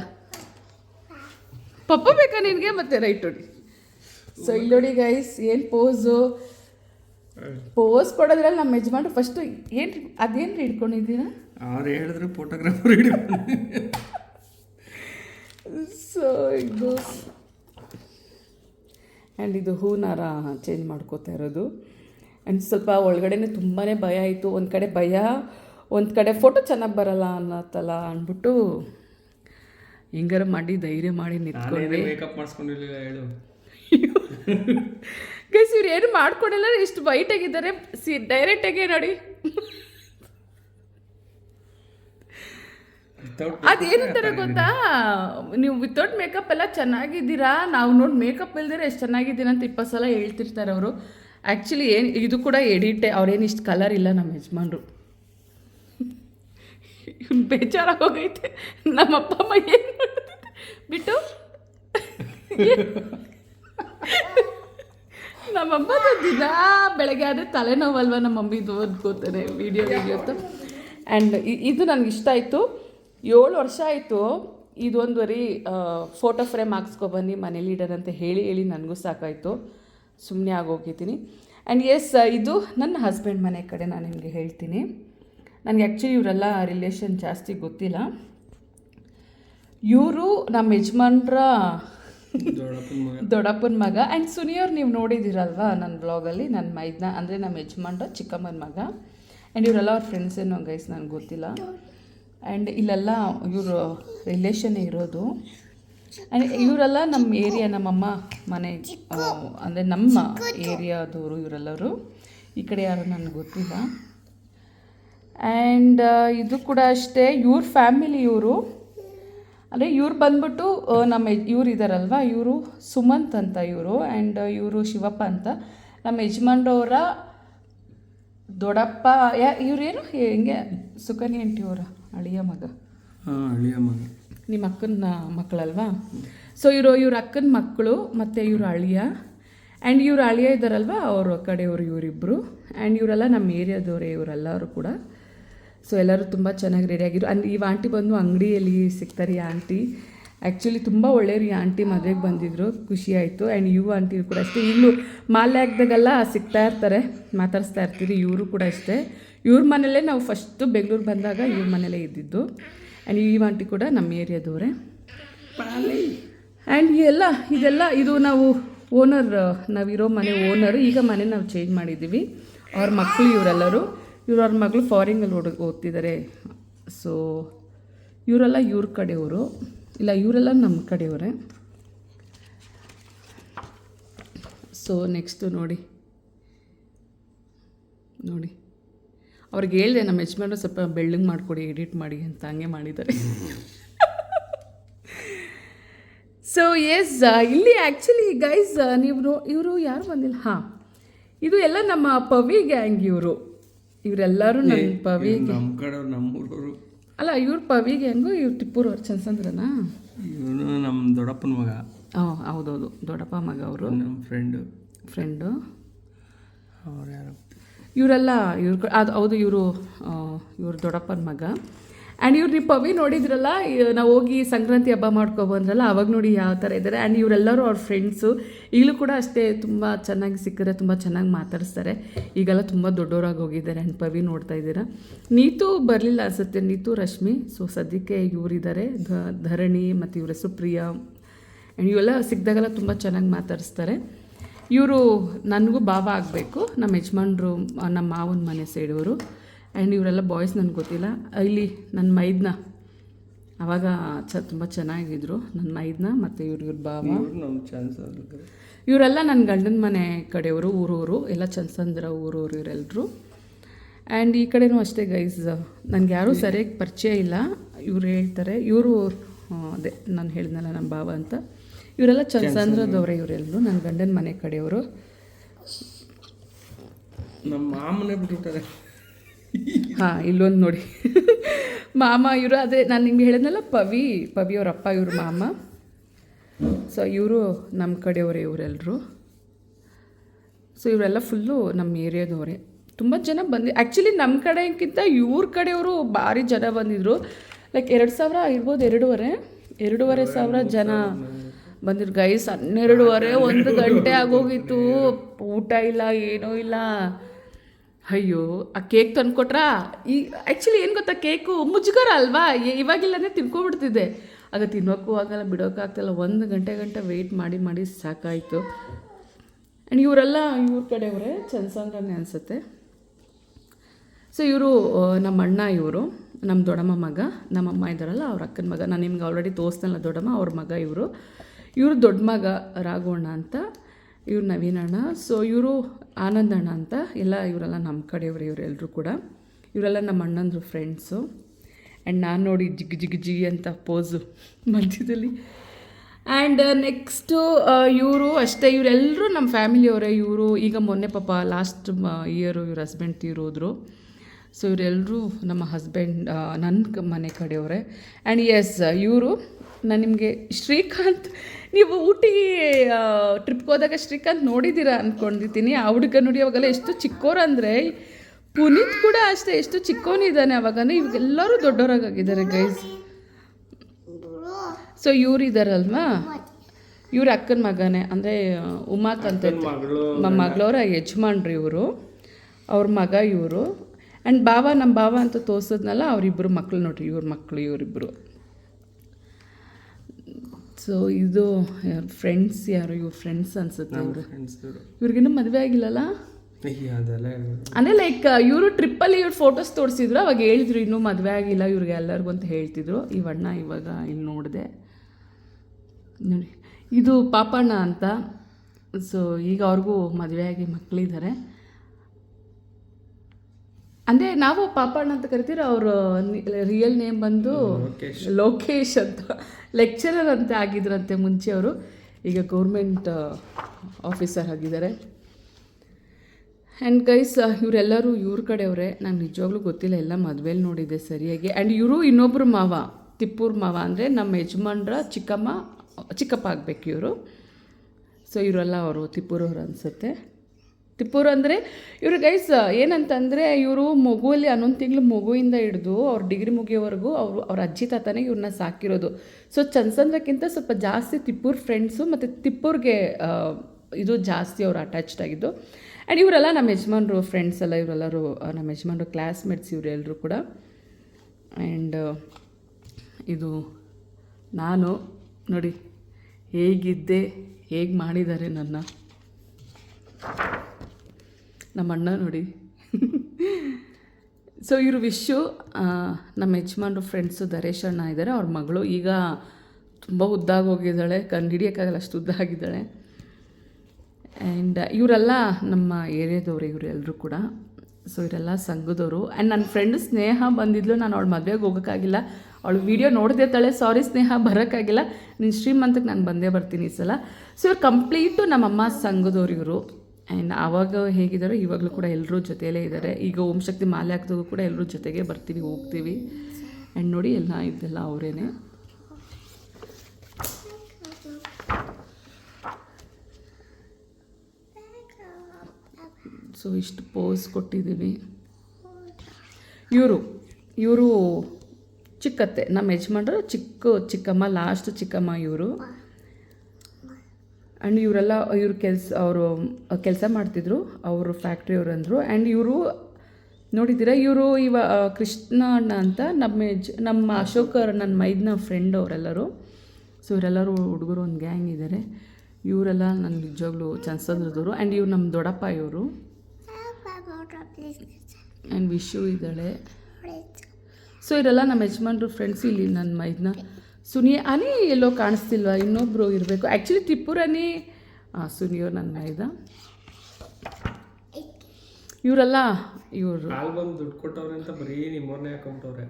ಪಪ್ಪ ಬೇಕಾ ನಿನಗೆ ಮತ್ತೆ? ರೈಟ್ ನೋಡಿ. ಸೊ ಇಲ್ಲಿ ನೋಡಿ ಗೈಸ್ ಏನು ಪೋಸು ಪೋಸ್ ಕೊಡೋದ್ರಲ್ಲಿ ನಮ್ಮ ಯಜಮಾನ್ರು ಫಸ್ಟ್ ಏನು ಅದೇನು ಹಿಡ್ಕೊಂಡಿದ್ದೀರಾ ಅವ್ರು ಹೇಳಿದ್ರು ಫೋಟೋಗ್ರಾಫರ್ ಹಿಡಿ ಸೊ ಇದು ಆ್ಯಂಡ್ ಇದು ಹೂನಾರ ಚೇಂಜ್ ಮಾಡ್ಕೋತಾ ಇರೋದು. ಆ್ಯಂಡ್ ಸ್ವಲ್ಪ ಒಳಗಡೆನೆ ತುಂಬಾ ಭಯ ಆಯಿತು. ಒಂದು ಕಡೆ ಭಯ. ಒಂದು ಕಡೆ ಫೋಟೋ ಚೆನ್ನಾಗಿ ಬರಲ್ಲ ಅನ್ನತ್ತಲ್ಲ ಅಂದ್ಬಿಟ್ಟು ಹಿಂಗಾರ ಮಾಡಿ ಧೈರ್ಯ ಮಾಡಿ ನಿಂತ್ಕೊಂಡ್ವಿ. ಮೇಕಪ್ ಮಾಡಿಸ್ಕೊಂಡಿರ್ಲಿಲ್ಲ ಹೇಳು. ಗೈಸ್ ಇವ್ರು ಏನು ಮಾಡ್ಕೊಡಲ್ಲ ಇಷ್ಟು ವೈಟ್ ಆಗಿದ್ದಾರೆ. ಸಿ ಡೈರೆಕ್ಟಾಗಿ ನೋಡಿ. ಅದೇನಂತಾರೆ ಗೊತ್ತಾ? ನೀವು ವಿತೌಟ್ ಮೇಕಪ್ ಎಲ್ಲ ಚೆನ್ನಾಗಿದ್ದೀರಾ? ನಾವು ನೋಡಿ ಮೇಕಪ್ ಇಲ್ದಿರ ಎಷ್ಟು ಚೆನ್ನಾಗಿದ್ದೀರಾ ಅಂತ ಇಪ್ಪತ್ತು ಸಲ ಹೇಳ್ತಿರ್ತಾರೆ ಅವರು. ಆ್ಯಕ್ಚುಲಿ ಏನು ಇದು ಕೂಡ ಎಡಿಟೆ ಅವ್ರೇನು ಇಷ್ಟು ಕಲರ್ ಇಲ್ಲ ನಮ್ಮ ಯಜಮಾನ್ರು. ಇವ್ನು ಬೇಜಾರಾಗಿ ಹೋಗೈತೆ ನಮ್ಮ ಅಪ್ಪ ಅಮ್ಮ ಏನು ಬಿಟ್ಟು? ನಮ್ಮಮ್ಮ ದಿನ ಬೆಳಗ್ಗೆ ಆದರೆ ತಲೆನೋವಲ್ವ ನಮ್ಮ ಮಮ್ಮಿದು ಅಂದ್ಕೋತಾನೆ ವೀಡಿಯೋ ವೀಡಿಯೋ ಅಂತ. ಆ್ಯಂಡ್ ಇದು ನನಗೆ ಇಷ್ಟ ಆಯಿತು. ಏಳು ವರ್ಷ ಆಯಿತು ಇದೊಂದು ವರಿ ಫೋಟೋ ಫ್ರೇಮ್ ಹಾಕ್ಸ್ಕೊಬನ್ನಿ ಮನೇಲಿ ಇಡೋಣ ಅಂತ ಹೇಳಿ ಹೇಳಿ ನನಗೂ ಸಾಕಾಯಿತು. ಸುಮ್ಮನೆ ಆಗೋಗಿದ್ದೀನಿ ಆ್ಯಂಡ್ ಎಸ್ ಇದು ನನ್ನ ಹಸ್ಬೆಂಡ್ ಮನೆ ಕಡೆ ನಾನು ನಿಮಗೆ ಹೇಳ್ತೀನಿ. ನನಗೆ ಆ್ಯಕ್ಚುಲಿ ಇವರೆಲ್ಲ ರಿಲೇಷನ್ ಜಾಸ್ತಿ ಗೊತ್ತಿಲ್ಲ. ಇವರು ನಮ್ಮ ಯಜಮಾನ್ರ ದೊಡ್ಡಪ್ಪನ ಮಗ. ಆ್ಯಂಡ್ ಸುನಿಯವ್ರು ನೀವು ನೋಡಿದ್ದೀರಲ್ವಾ ನನ್ನ ಬ್ಲಾಗಲ್ಲಿ ನನ್ನ ಮೈದ್ನ ಅಂದರೆ ನಮ್ಮ ಯಜಮಾನ್ರ ಚಿಕ್ಕಮ್ಮನ ಮಗ. ಆ್ಯಂಡ್ ಇವರೆಲ್ಲ ಅವ್ರ ಫ್ರೆಂಡ್ಸ್ ಏನೋ ಗೈಸ್ ನನಗೆ ಗೊತ್ತಿಲ್ಲ. ಆ್ಯಂಡ್ ಇಲ್ಲೆಲ್ಲ ಇವರು ರಿಲೇಷನ್ನೇ ಇರೋದು. ಆ್ಯಂಡ್ ಇವರೆಲ್ಲ ನಮ್ಮ ಏರಿಯಾ ನಮ್ಮಮ್ಮ ಮನೆ ಅಂದರೆ ನಮ್ಮ ಏರಿಯಾದವರು ಇವರೆಲ್ಲರೂ. ಈ ಕಡೆ ಯಾರು ನನಗೆ ಗೊತ್ತಿಲ್ಲ. ಆ್ಯಂಡ್ ಇದು ಕೂಡ ಅಷ್ಟೇ. ಇವ್ರ ಫ್ಯಾಮಿಲಿ ಇವರು. ಅಂದರೆ ಇವ್ರು ಬಂದ್ಬಿಟ್ಟು ನಮ್ಮ ಇವ್ರು ಇದ್ದಾರಲ್ವ ಇವರು ಸುಮಂತ್ ಅಂತ ಇವರು. ಆ್ಯಂಡ್ ಇವರು ಶಿವಪ್ಪ ಅಂತ. ನಮ್ಮ ಯಜಮಾನ್ರವರ ದೊಡ್ಡಪ್ಪ ಯಾ ಇವ್ರೇನು? ಹೆಂಗೆ? ಸುಕನ್ಯ ಅಂಟಿ ಅವರ ಅಳಿಯ ಮಗ. ಹಾಂ ಅಳಿಯ ಮಗ. ನಿಮ್ಮ ಅಕ್ಕನ ಮಕ್ಕಳಲ್ವಾ? ಸೊ ಇವರು ಇವ್ರ ಅಕ್ಕನ ಮಕ್ಕಳು ಮತ್ತು ಇವರು ಅಳಿಯ. ಆ್ಯಂಡ್ ಇವರು ಅಳಿಯ ಇದ್ದಾರಲ್ವ ಅವರು ಕಡೆಯವರು ಇವರಿಬ್ಬರು ಆ್ಯಂಡ್ ಇವರೆಲ್ಲ ನಮ್ಮ ಏರಿಯಾದವರೇ ಇವರೆಲ್ಲರೂ ಕೂಡ. ಸೊ ಎಲ್ಲರೂ ತುಂಬ ಚೆನ್ನಾಗಿ ರೆಡಿ ಆ್ಯಂಡ್ ಅಂದ್ ಈ ಆಂಟಿ ಬಂದು ಅಂಗಡಿಯಲ್ಲಿ ಸಿಗ್ತಾರೆ ಈ ಆಂಟಿ ಆ್ಯಕ್ಚುಲಿ ತುಂಬ ಒಳ್ಳೆಯವರು ಈ ಆಂಟಿ ಮದುವೆಗೆ ಬಂದಿದ್ದರು ಖುಷಿ ಆಯಿತು. ಆ್ಯಂಡ್ ಇವು ಆಂಟಿ ಕೂಡ ಅಷ್ಟೇ. ಇಲ್ಲೂ ಮಾಲೆ ಹಾಕ್ದಾಗೆಲ್ಲ ಸಿಗ್ತಾ ಇರ್ತಾರೆ. ಮಾತಾಡಿಸ್ತಾ ಇರ್ತೀರಿ. ಇವರು ಕೂಡ ಅಷ್ಟೇ. ಇವ್ರ ಮನೇಲೇ ನಾವು ಫಸ್ಟು ಬೆಂಗಳೂರು ಬಂದಾಗ ಇವ್ರ ಮನೇಲೇ ಇದ್ದಿದ್ದು. ಆ್ಯಂಡ್ ಈ ಆಂಟಿ ಕೂಡ ನಮ್ಮ ಏರಿಯಾದವರೇ. ಆ್ಯಂಡ್ ಎಲ್ಲ ಇದೆಲ್ಲ ಇದು ನಾವು ಓನರ್ ನಾವಿರೋ ಮನೆ ಓನರ್ ಈಗ ಮನೆ ನಾವು ಚೇಂಜ್ ಮಾಡಿದ್ದೀವಿ. ಅವ್ರ ಮಕ್ಕಳು ಇವರೆಲ್ಲರೂ. ಇವ್ರು ಅವ್ರ ಮಗಳು ಫಾರಿನಲ್ಲಿ ಓಡ್ ಓದ್ತಿದ್ದಾರೆ ಸೊ ಇವರೆಲ್ಲ ಇವ್ರ ಕಡೆಯವರು. ಇಲ್ಲ, ಇವರೆಲ್ಲ ನಮ್ಮ ಕಡೆಯವರೇ. ಸೊ ನೆಕ್ಸ್ಟು ನೋಡಿ. ನೋಡಿ. ಅವ್ರಿಗೆ ಹೇಳಿದೆ, ನಮ್ಮ ಯಜಮಾನ್ರು ಸ್ವಲ್ಪ ಬೆಳ್ಳಗೆ ಮಾಡಿಕೊಡಿ ಎಡಿಟ್ ಮಾಡಿ ಅಂತ ಹಂಗೆ ಮಾಡಿದ್ದಾರೆ. ಸೊ ಎಸ್ ಇಲ್ಲಿ ಆ್ಯಕ್ಚುಲಿ ಗೈಸ್ ನೀವು ಇವರು ಯಾರು ಬಂದಿಲ್ಲ? ಹಾಂ. ಇದು ಎಲ್ಲ ನಮ್ಮ ಪವಿ ಗ್ಯಾಂಗ್ ಇವರು. ಇವರೆಲ್ಲರೂ ನನ್ನ ಪವಿಗೆ. ನಮ್ಮ ಕಡೆಯವ್ರು ನಮ್ಮೂರವರು ಅಲ್ಲ ಇವ್ರ ಪವಿಗೆ ಹೆಂಗೋ ಇವ್ರು ಟಿಪ್ಪೂರು ಅವ್ರು ಚಂದ್ರನ ಇವನು ನಮ್ಮ ದೊಡ್ಡಪ್ಪನ ಮಗ. ಹಾಂ ಹೌದೌದು. ದೊಡ್ಡಪ್ಪ ಮಗ ಅವರು. ನಮ್ಮ ಫ್ರೆಂಡು ಫ್ರೆಂಡು ಅವ್ರು ಯಾರು? ಇವರೆಲ್ಲ ಇವ್ರ ಅದು ಹೌದು ಇವರು ಇವ್ರ ದೊಡ್ಡಪ್ಪನ ಮಗ. ಆ್ಯಂಡ್ ಇವ್ರು ನೀವು ಪವಿ ನೋಡಿದ್ರಲ್ಲ ನಾವು ಹೋಗಿ ಸಂಕ್ರಾಂತಿ ಹಬ್ಬ ಮಾಡ್ಕೊಬಂದ್ರಲ್ಲ ಅವಾಗ ನೋಡಿ ಯಾವ ಥರ ಇದ್ದಾರೆ ಆ್ಯಂಡ್ ಇವರೆಲ್ಲರೂ ಅವ್ರ ಫ್ರೆಂಡ್ಸು ಈಗಲೂ ಕೂಡ ಅಷ್ಟೇ ತುಂಬ ಚೆನ್ನಾಗಿ ಸಿಕ್ಕಿದ್ರೆ ತುಂಬ ಚೆನ್ನಾಗಿ ಮಾತಾಡಿಸ್ತಾರೆ. ಈಗೆಲ್ಲ ತುಂಬ ದೊಡ್ಡವರಾಗಿ ಹೋಗಿದ್ದಾರೆ ಆ್ಯಂಡ್ ಪವಿ ನೋಡ್ತಾ ಇದ್ದೀರಾ. ನೀತು ಬರಲಿಲ್ಲ ಅನ್ಸುತ್ತೆ. ನೀತು, ರಶ್ಮಿ ಸೊ ಸದ್ಯಕ್ಕೆ ಇವರಿದ್ದಾರೆ. ಧರಣಿ ಮತ್ತು ಇವರ ಸುಪ್ರಿಯ ಪ್ರಿಯಾ. ಆ್ಯಂಡ್ ಇವೆಲ್ಲ ಸಿಕ್ಕಿದಾಗೆಲ್ಲ ತುಂಬ ಚೆನ್ನಾಗಿ ಮಾತಾಡಿಸ್ತಾರೆ. ಇವರು ನನಗೂ ಭಾವ ಆಗಬೇಕು. ನಮ್ಮ ಯಜಮಾನ್ರು, ನಮ್ಮ ಮಾವನ ಮನೆ ಸೈಡವರು ಆ್ಯಂಡ್ ಇವರೆಲ್ಲ ಬಾಯ್ಸ್ ನನಗೆ ಗೊತ್ತಿಲ್ಲ. ಇಲ್ಲಿ ನನ್ನ ಮೈದ್ನ. ಆವಾಗ ಚ ತುಂಬ ಚೆನ್ನಾಗಿದ್ರು. ನನ್ನ ಮೈದ್ನ ಮತ್ತು ಇವ್ರ ಇವ್ರ ಬಾಬ ಇವರೆಲ್ಲ ನನ್ನ ಗಂಡನ ಮನೆ ಕಡೆಯವರು ಊರೂರು. ಎಲ್ಲ ಚಂದ್ಸಂದ್ರ ಊರೂರು ಇವರೆಲ್ಲರೂ ಆ್ಯಂಡ್ ಈ ಕಡೆನೂ ಅಷ್ಟೇ ಗೈಸ್ ನನಗೆ ಯಾರೂ ಸರಿಯಾಗಿ ಪರಿಚಯ ಇಲ್ಲ. ಇವ್ರು ಹೇಳ್ತಾರೆ ಇವರು ಅದೇ ನಾನು ಹೇಳಿದ್ನಲ್ಲ ನಮ್ಮ ಬಾವ ಅಂತ. ಇವರೆಲ್ಲ ಚಂದ್ರದವರೇ ಇವರೆಲ್ಲರೂ ನನ್ನ ಗಂಡನ ಮನೆ ಕಡೆಯವರು. ನಮ್ಮ ಮಾಮನೇ ಬಿಟ್ಬಿಟ್ಟಾರೆ. ಹಾಂ, ಇಲ್ಲೊಂದು ನೋಡಿ. ಮಾಮ, ಇವರು ಅದೇ ನಾನು ನಿಮ್ಗೆ ಹೇಳಿದ್ನಲ್ಲ, ಪವಿ ಪವಿ ಅವ್ರ ಅಪ್ಪ, ಇವರು ಮಾಮ. ಸೊ ಇವರು ನಮ್ಮ ಕಡೆಯವರೇ ಇವರೆಲ್ಲರೂ ಸೊ ಇವರೆಲ್ಲ ಫುಲ್ಲು ನಮ್ಮ ಏರಿಯಾದವರೇ. ತುಂಬ ಜನ ಬಂದಿ ಆ್ಯಕ್ಚುಲಿ ನಮ್ಮ ಕಡೆಗಿಂತ ಇವ್ರ ಕಡೆಯವರು ಭಾರಿ ಜನ ಬಂದಿದ್ರು. ಲೈಕ್ ಎರಡು ಸಾವಿರ ಇರ್ಬೋದು, ಎರಡೂವರೆ. ಎರಡೂವರೆ ಸಾವಿರ ಜನ ಬಂದಿದ್ರು. ಗೈಸ್ ಹನ್ನೆರಡುವರೆ, ಒಂದು ಗಂಟೆ ಆಗೋಗಿತ್ತು. ಊಟ ಇಲ್ಲ, ಏನೂ ಇಲ್ಲ. ಅಯ್ಯೋ, ಆ ಕೇಕ್ ತಂದ್ಕೊಟ್ರಾ? ಈ ಆ್ಯಕ್ಚುಲಿ ಏನು ಗೊತ್ತಾ, ಕೇಕು ಮುಜುಗರ ಅಲ್ವಾ? ಇವಾಗಿಲ್ಲ ಇವಾಗಿಲ್ಲನೇ ತಿನ್ಕೊಬಿಡ್ತಿದ್ದೆ ಆಗ ತಿನ್ನೋಕ್ಕೂ ಆಗಲ್ಲ ಬಿಡೋಕ್ಕಾಗ್ತಿಲ್ಲ ಒಂದು ಗಂಟೆ ಗಂಟೆ ವೆಯ್ಟ್ ಮಾಡಿ ಮಾಡಿ ಸಾಕಾಯಿತು. ಆ್ಯಂಡ್ ಇವರೆಲ್ಲ, ಇವ್ರ ಕಡೆಯವರೇ ಚಂದ್ಸಂಗ್ರನೇ ಅನಿಸುತ್ತೆ. ಸೊ ಇವರು ನಮ್ಮ ಅಣ್ಣ ಇವರು, ನಮ್ಮ ದೊಡ್ಡಮ್ಮ ಮಗ ನಮ್ಮಮ್ಮ ಇದ್ದಾರಲ್ಲ, ಅವ್ರ ಅಕ್ಕನ ಮಗ. ನಾನು ನಿಮ್ಗೆ ಆಲ್ರೆಡಿ ತೋರಿಸ್ನಲ್ಲ ದೊಡ್ಡಮ್ಮ, ಅವ್ರ ಮಗ ಇವರು. ಇವರು ದೊಡ್ಡ ಮಗ ರಾಘವಣ್ಣ ಅಂತ, ಇವ್ರು ನವೀನಣ್ಣ. ಸೊ ಇವರು ಆನಂದ್ ಅಣ್ಣ ಅಂತ ಎಲ್ಲ ಇವರೆಲ್ಲ ನಮ್ಮ ಕಡೆಯವರು ಇವರೆಲ್ಲರೂ ಕೂಡ. ಇವರೆಲ್ಲ ನಮ್ಮ ಅಣ್ಣಂದ್ರು ಫ್ರೆಂಡ್ಸು ಆ್ಯಂಡ್ ನಾನು ನೋಡಿ ಜಿಗ್ ಜಿಗ್ ಜಿ ಅಂತ ಪೋಸು ಮಧ್ಯದಲ್ಲಿ. ಆ್ಯಂಡ್ ನೆಕ್ಸ್ಟು ಇವರು ಅಷ್ಟೇ ಇವರೆಲ್ಲರೂ ನಮ್ಮ ಫ್ಯಾಮಿಲಿಯವರೇ ಇವರು ಈಗ ಮೊನ್ನೆ ಪಾಪ ಲಾಸ್ಟ್ ಇಯರು ಇವ್ರ ಹಸ್ಬೆಂಡ್ ತೀರೋದ್ರು. ಸೊ ಇವರೆಲ್ಲರೂ ನಮ್ಮ ಹಸ್ಬೆಂಡ್ ನನ್ನ ಮನೆ ಕಡೆಯವರೇ. ಆ್ಯಂಡ್ ಎಸ್ ಇವರು ನಾನು ನಿಮಗೆ ಶ್ರೀಕಾಂತ್ ನೀವು ಊಟಿ ಟ್ರಿಪ್ಗೆ ಹೋದಾಗ ಶ್ರೀಕಾಂತ್ ನೋಡಿದ್ದೀರಾ ಅಂದ್ಕೊಂಡಿದ್ದೀನಿ ಆ ಹುಡುಗ ನೋಡಿ ಅವಾಗೆಲ್ಲ ಎಷ್ಟು ಚಿಕ್ಕೋರಂದರೆ ಪುನೀತ್ ಕೂಡ ಅಷ್ಟೇ ಎಷ್ಟು ಚಿಕ್ಕೋನಿದ್ದಾನೆ ಅವಾಗ ಇವಾಗೆಲ್ಲರೂ ದೊಡ್ಡವರಾಗಿದ್ದಾರೆ ಗೈಸ್ ಸೊ ಇವ್ರು ಇದ್ದಾರಲ್ವಾ ಇವ್ರ ಅಕ್ಕನ ಮಗನೇ ಅಂದರೆ ಉಮಾಕಂತ ನಮ್ಮ ಮಗಳವರ ಯಜಮಾನ್ರು ಇವರು. ಅವ್ರ ಮಗ ಇವರು. ಆ್ಯಂಡ್ ಬಾವ ನಮ್ಮ ಬಾವ ಅಂತ ತೋರಿಸಿದ್ನಲ್ಲ ಅವರಿಬ್ಬರು ಮಕ್ಕಳು ನೋಡ್ರಿ ಇವ್ರ ಮಕ್ಕಳು ಇವರಿಬ್ಬರು ಸೊ ಇದು ಫ್ರೆಂಡ್ಸ್ ಯಾರು? ಇವ್ರ ಫ್ರೆಂಡ್ಸ್ ಅನ್ಸುತ್ತೆ ಇವರು. ಇವ್ರಿಗಿನ್ನೂ ಮದುವೆ ಆಗಿಲ್ಲಲ್ಲ. ಅಂದರೆ ಲೈಕ್ ಇವರು ಟ್ರಿಪ್ಪಲ್ಲಿ ಇವ್ರು ಫೋಟೋಸ್ ತೋರಿಸಿದ್ರು ಅವಾಗ ಹೇಳಿದ್ರು ಇನ್ನೂ ಮದುವೆ ಆಗಿಲ್ಲ ಇವ್ರಿಗೆ ಎಲ್ಲರಿಗೂ ಅಂತ ಹೇಳ್ತಿದ್ರು. ಇವಣ್ಣ ಇವಾಗ ಇಲ್ಲಿ ನೋಡಿದೆ. ನೋಡಿ ಇದು ಪಾಪಣ್ಣ ಅಂತ. ಸೊ ಈಗ ಅವ್ರಿಗೂ ಮದುವೆ ಆಗಿ ಮಕ್ಕಳಿದ್ದಾರೆ ಅಂದರೆ ನಾವು ಪಾಪಣ್ಣ ಅಂತ ಕರಿತೀರ ಅವ್ರ ರಿಯಲ್ ನೇಮ್ ಬಂದು ಲೋಕೇಶ್. ಲೋಕೇಶ್ ಅಂತ. ಲೆಕ್ಚರರ್ ಅಂತ ಆಗಿದ್ರಂತೆ ಮುಂಚೆ ಅವರು. ಈಗ ಗೌರ್ಮೆಂಟ್ ಆಫೀಸರ್ ಆಗಿದ್ದಾರೆ. ಆ್ಯಂಡ್ ಗೈಸ್ ಇವರೆಲ್ಲರೂ ಇವ್ರ ಕಡೆಯವರೇ. ನಂಗೆ ನಿಜವಾಗ್ಲೂ ಗೊತ್ತಿಲ್ಲ ಎಲ್ಲ ಮದುವೆಲಿ ನೋಡಿದ್ದೆ ಸರಿಯಾಗಿ. ಆ್ಯಂಡ್ ಇವರು ಇನ್ನೊಬ್ಬರು ಮಾವ ತಿಪ್ಪೂರ್ ಮಾವ ಅಂದರೆ ನಮ್ಮ ಯಜಮಾನ್ರ ಚಿಕ್ಕಮ್ಮ ಚಿಕ್ಕಪ್ಪ ಆಗಬೇಕು ಇವರು. ಸೊ ಇವರೆಲ್ಲ ಅವರು ತಿಪ್ಪೂರವ್ರು ಅನಿಸುತ್ತೆ. ತಿಪ್ಪೂರು ಅಂದರೆ ಇವರು ಗೈಸ್ ಏನಂತಂದರೆ ಇವರು ಮಗುವಲ್ಲಿ ಹನ್ನೊಂದು ತಿಂಗಳು ಮಗುವಿಂದ ಹಿಡಿದು ಅವ್ರ ಡಿಗ್ರಿ ಮುಗಿಯೋವರೆಗೂ ಅವರು ಅವ್ರ ಅಜ್ಜಿ ತಾತನೇ ಇವ್ರನ್ನ ಸಾಕಿರೋದು. ಸೊ ಚನ್ಸಂದ್ರಕ್ಕಿಂತ ಸ್ವಲ್ಪ ಜಾಸ್ತಿ ತಿಪ್ಪೂರ್ ಫ್ರೆಂಡ್ಸು ಮತ್ತು ತಿಪ್ಪೂರಿಗೆ ಇದು ಜಾಸ್ತಿ ಅವರು ಅಟ್ಯಾಚ್ಡ್ ಆಗಿದ್ದು. ಆ್ಯಂಡ್ ಇವರೆಲ್ಲ ನಮ್ಮ ಯಜಮಾನ್ರು ಫ್ರೆಂಡ್ಸ್ ಎಲ್ಲ, ಇವರೆಲ್ಲರೂ ನಮ್ಮ ಯಜಮಾನ್ರು ಕ್ಲಾಸ್ಮೇಟ್ಸ್ ಇವರೆಲ್ಲರೂ ಕೂಡ. ಆ್ಯಂಡ್ ಇದು ನಾನು, ನೋಡಿ, ಹೇಗಿದ್ದೆ, ಹೇಗೆ ಮಾಡಿದ್ದಾರೆ ನನ್ನ. ನಮ್ಮ ಅಣ್ಣ ನೋಡಿ. ಸೊ ಇವರು ವಿಶ್ವ ನಮ್ಮ ಯಜಮಾನ್ರು ಫ್ರೆಂಡ್ಸು ದರೇಶ್ ಅಣ್ಣ ಇದ್ದಾರೆ ಅವ್ರ ಮಗಳು ಈಗ ತುಂಬ ಉದ್ದಾಗಿ ಹೋಗಿದ್ದಾಳೆ. ಕಂಡು ಹಿಡಿಯೋಕ್ಕಾಗಲ್ಲ, ಅಷ್ಟು ಉದ್ದ ಆಗಿದ್ದಾಳೆ. ಆ್ಯಂಡ್ ಇವರೆಲ್ಲ ನಮ್ಮ ಏರಿಯಾದವರು ಇವರು ಎಲ್ಲರೂ ಕೂಡ. ಸೊ ಇವರೆಲ್ಲ ಸಂಘದವರು. ಆ್ಯಂಡ್ ನನ್ನ ಫ್ರೆಂಡ್ ಸ್ನೇಹ ಬಂದಿದ್ಲು. ನಾನು ಅವಳ ಮದುವೆಗೆ ಹೋಗೋಕ್ಕಾಗಿಲ್ಲ. ಅವಳು ವಿಡಿಯೋ ನೋಡ್ದಿರ್ತಾಳೆ ಸಾರಿ ಸ್ನೇಹ, ಬರೋಕ್ಕಾಗಿಲ್ಲ. ನಿನ್ನ ಶ್ರೀಮಂತಕ್ಕೆ ನಾನು ಬಂದೇ ಬರ್ತೀನಿ ಈ ಸಲ. ಸೊ ಇವ್ರು ಕಂಪ್ಲೀಟು ನಮ್ಮಮ್ಮ ಸಂಘದವ್ರು ಇವರು. ಆ್ಯಂಡ್ ಆವಾಗ ಹೇಗಿದ್ದಾರೆ? ಇವಾಗಲೂ ಕೂಡ ಎಲ್ಲರೂ ಜೊತೆಯಲ್ಲೇ ಇದ್ದಾರೆ. ಈಗ ಓಂ ಶಕ್ತಿ ಮಾಲೆ ಹಾಕಿದಾಗೂ ಕೂಡ ಎಲ್ಲರೂ ಜೊತೆಗೆ ಬರ್ತೀವಿ, ಹೋಗ್ತೀವಿ. ಆ್ಯಂಡ್ ನೋಡಿ ಎಲ್ಲ ಇದೆಲ್ಲ ಅವರೇನೆ. ಸೊ ಇಷ್ಟು ಪೋಸ್ ಕೊಟ್ಟಿದ್ದೀವಿ ಇವರು ಇವರು ಚಿಕ್ಕತ್ತೆ. ನಮ್ಮ ಯಜಮಾನ್ರು ಚಿಕ್ಕ, ಚಿಕ್ಕಮ್ಮ ಲಾಸ್ಟ್ ಚಿಕ್ಕಮ್ಮ ಇವರು. ಆ್ಯಂಡ್ ಇವರೆಲ್ಲ, ಇವ್ರ ಕೆಲಸ, ಅವರು, ಕೆಲಸ ಮಾಡ್ತಿದ್ರು, ಅವರು ಫ್ಯಾಕ್ಟ್ರಿಯವರು ಅಂದರು. ಆ್ಯಂಡ್ ಇವರು, ನೋಡಿದ್ದೀರಾ, ಇವರು ಇವ ಕೃಷ್ಣಣ್ಣ ಅಂತ ನಮ್ಮ ಎಜ್ ನಮ್ಮ ಅಶೋಕ್ ಅವ್ರ, ನನ್ನ ಮೈದ್ನ ಫ್ರೆಂಡ್ ಅವರೆಲ್ಲರೂ. ಸೊ ಇವರೆಲ್ಲರೂ ಹುಡುಗರು ಒಂದು ಗ್ಯಾಂಗ್ ಇದ್ದಾರೆ ಇವರೆಲ್ಲ ನನ್ನ ನಿಜವಾಗ್ಲೂ ಚನ್ಸಂದ್ರದವರು ಆ್ಯಂಡ್ ಇವ್ರು ನಮ್ಮ ದೊಡ್ಡಪ್ಪ ಇವರು. ಆ್ಯಂಡ್ ವಿಶು ಇದ್ದಾಳೆ. ಸೊ ಇವರೆಲ್ಲ ನಮ್ಮ ಯಜಮಾನ್ರು ಫ್ರೆಂಡ್ಸ್ ಇಲ್ಲಿ ನನ್ನ ಮೈದ್ನ. ಸುನಿ ಅನಿ ಎಲ್ಲೋ ಕಾಣಿಸ್ತಿಲ್ವ? ಇನ್ನೊಬ್ಬರು ಇರಬೇಕು. ಆ್ಯಕ್ಚುಲಿ ತ್ರಿಪುರನಿ ಸುನಿಯೋ ನನ್ನ ಇದ ಇವರೆಲ್ಲ ಇವರು. ಆಲ್ಬಮ್ ದುಡ್ಡು ಕೊಟ್ಟವ್ರೆ ಅಂತ ಬರೀ ನಿಮ್ಮವ್ರನ್ನೇ ಹಾಕೊಂಬಿಟ್ಟವ್ರೆ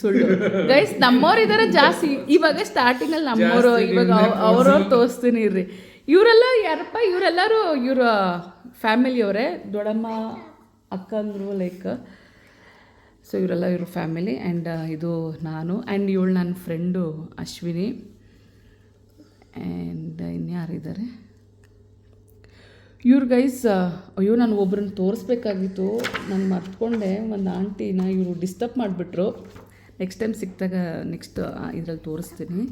ಸುಳ್ಳು. ಗೈಸ್ ನಮ್ಮವ್ರು ಇದಾರೆ ಜಾಸ್ತಿ. ಇವಾಗ ಸ್ಟಾರ್ಟಿಂಗ್ ಅಲ್ಲಿ ನಮ್ಮವರು ಇವಾಗ ಅವ್ರವ್ರು ತೋರಿಸ್ತೀನಿ ಇರ್ರಿ. ಇವರೆಲ್ಲ ಯಾರಪ್ಪ ಇವರೆಲ್ಲರೂ ಇವರ ಫ್ಯಾಮಿಲಿಯವರೇ ದೊಡ್ಡಮ್ಮ ಅಕ್ಕಂದ್ರು ಲೈಕ್ ಸೊ ಇವರೆಲ್ಲ ಇವರು ಫ್ಯಾಮಿಲಿ ಆ್ಯಂಡ್ ಇದು ನಾನು ಆ್ಯಂಡ್ ಇವಳು ನನ್ನ ಫ್ರೆಂಡು ಅಶ್ವಿನಿ. ಆ್ಯಂಡ್ ಇನ್ಯಾರಿದ್ದಾರೆ ಇವ್ರ ಗೈಸ್ ಅಯ್ಯೋ, ನಾನು ಒಬ್ರನ್ನ ತೋರಿಸ್ಬೇಕಾಗಿತ್ತು. ನಾನು ಮರ್ತ್ಕೊಂಡೆ. ಒಂದು ಆಂಟಿನ ಇವರು ಡಿಸ್ಟರ್ಬ್ ಮಾಡಿಬಿಟ್ರು. ನೆಕ್ಸ್ಟ್ ಟೈಮ್ ಸಿಕ್ಕಿದಾಗ ನೆಕ್ಸ್ಟ್ ಇದರಲ್ಲಿ ತೋರಿಸ್ತೀನಿ.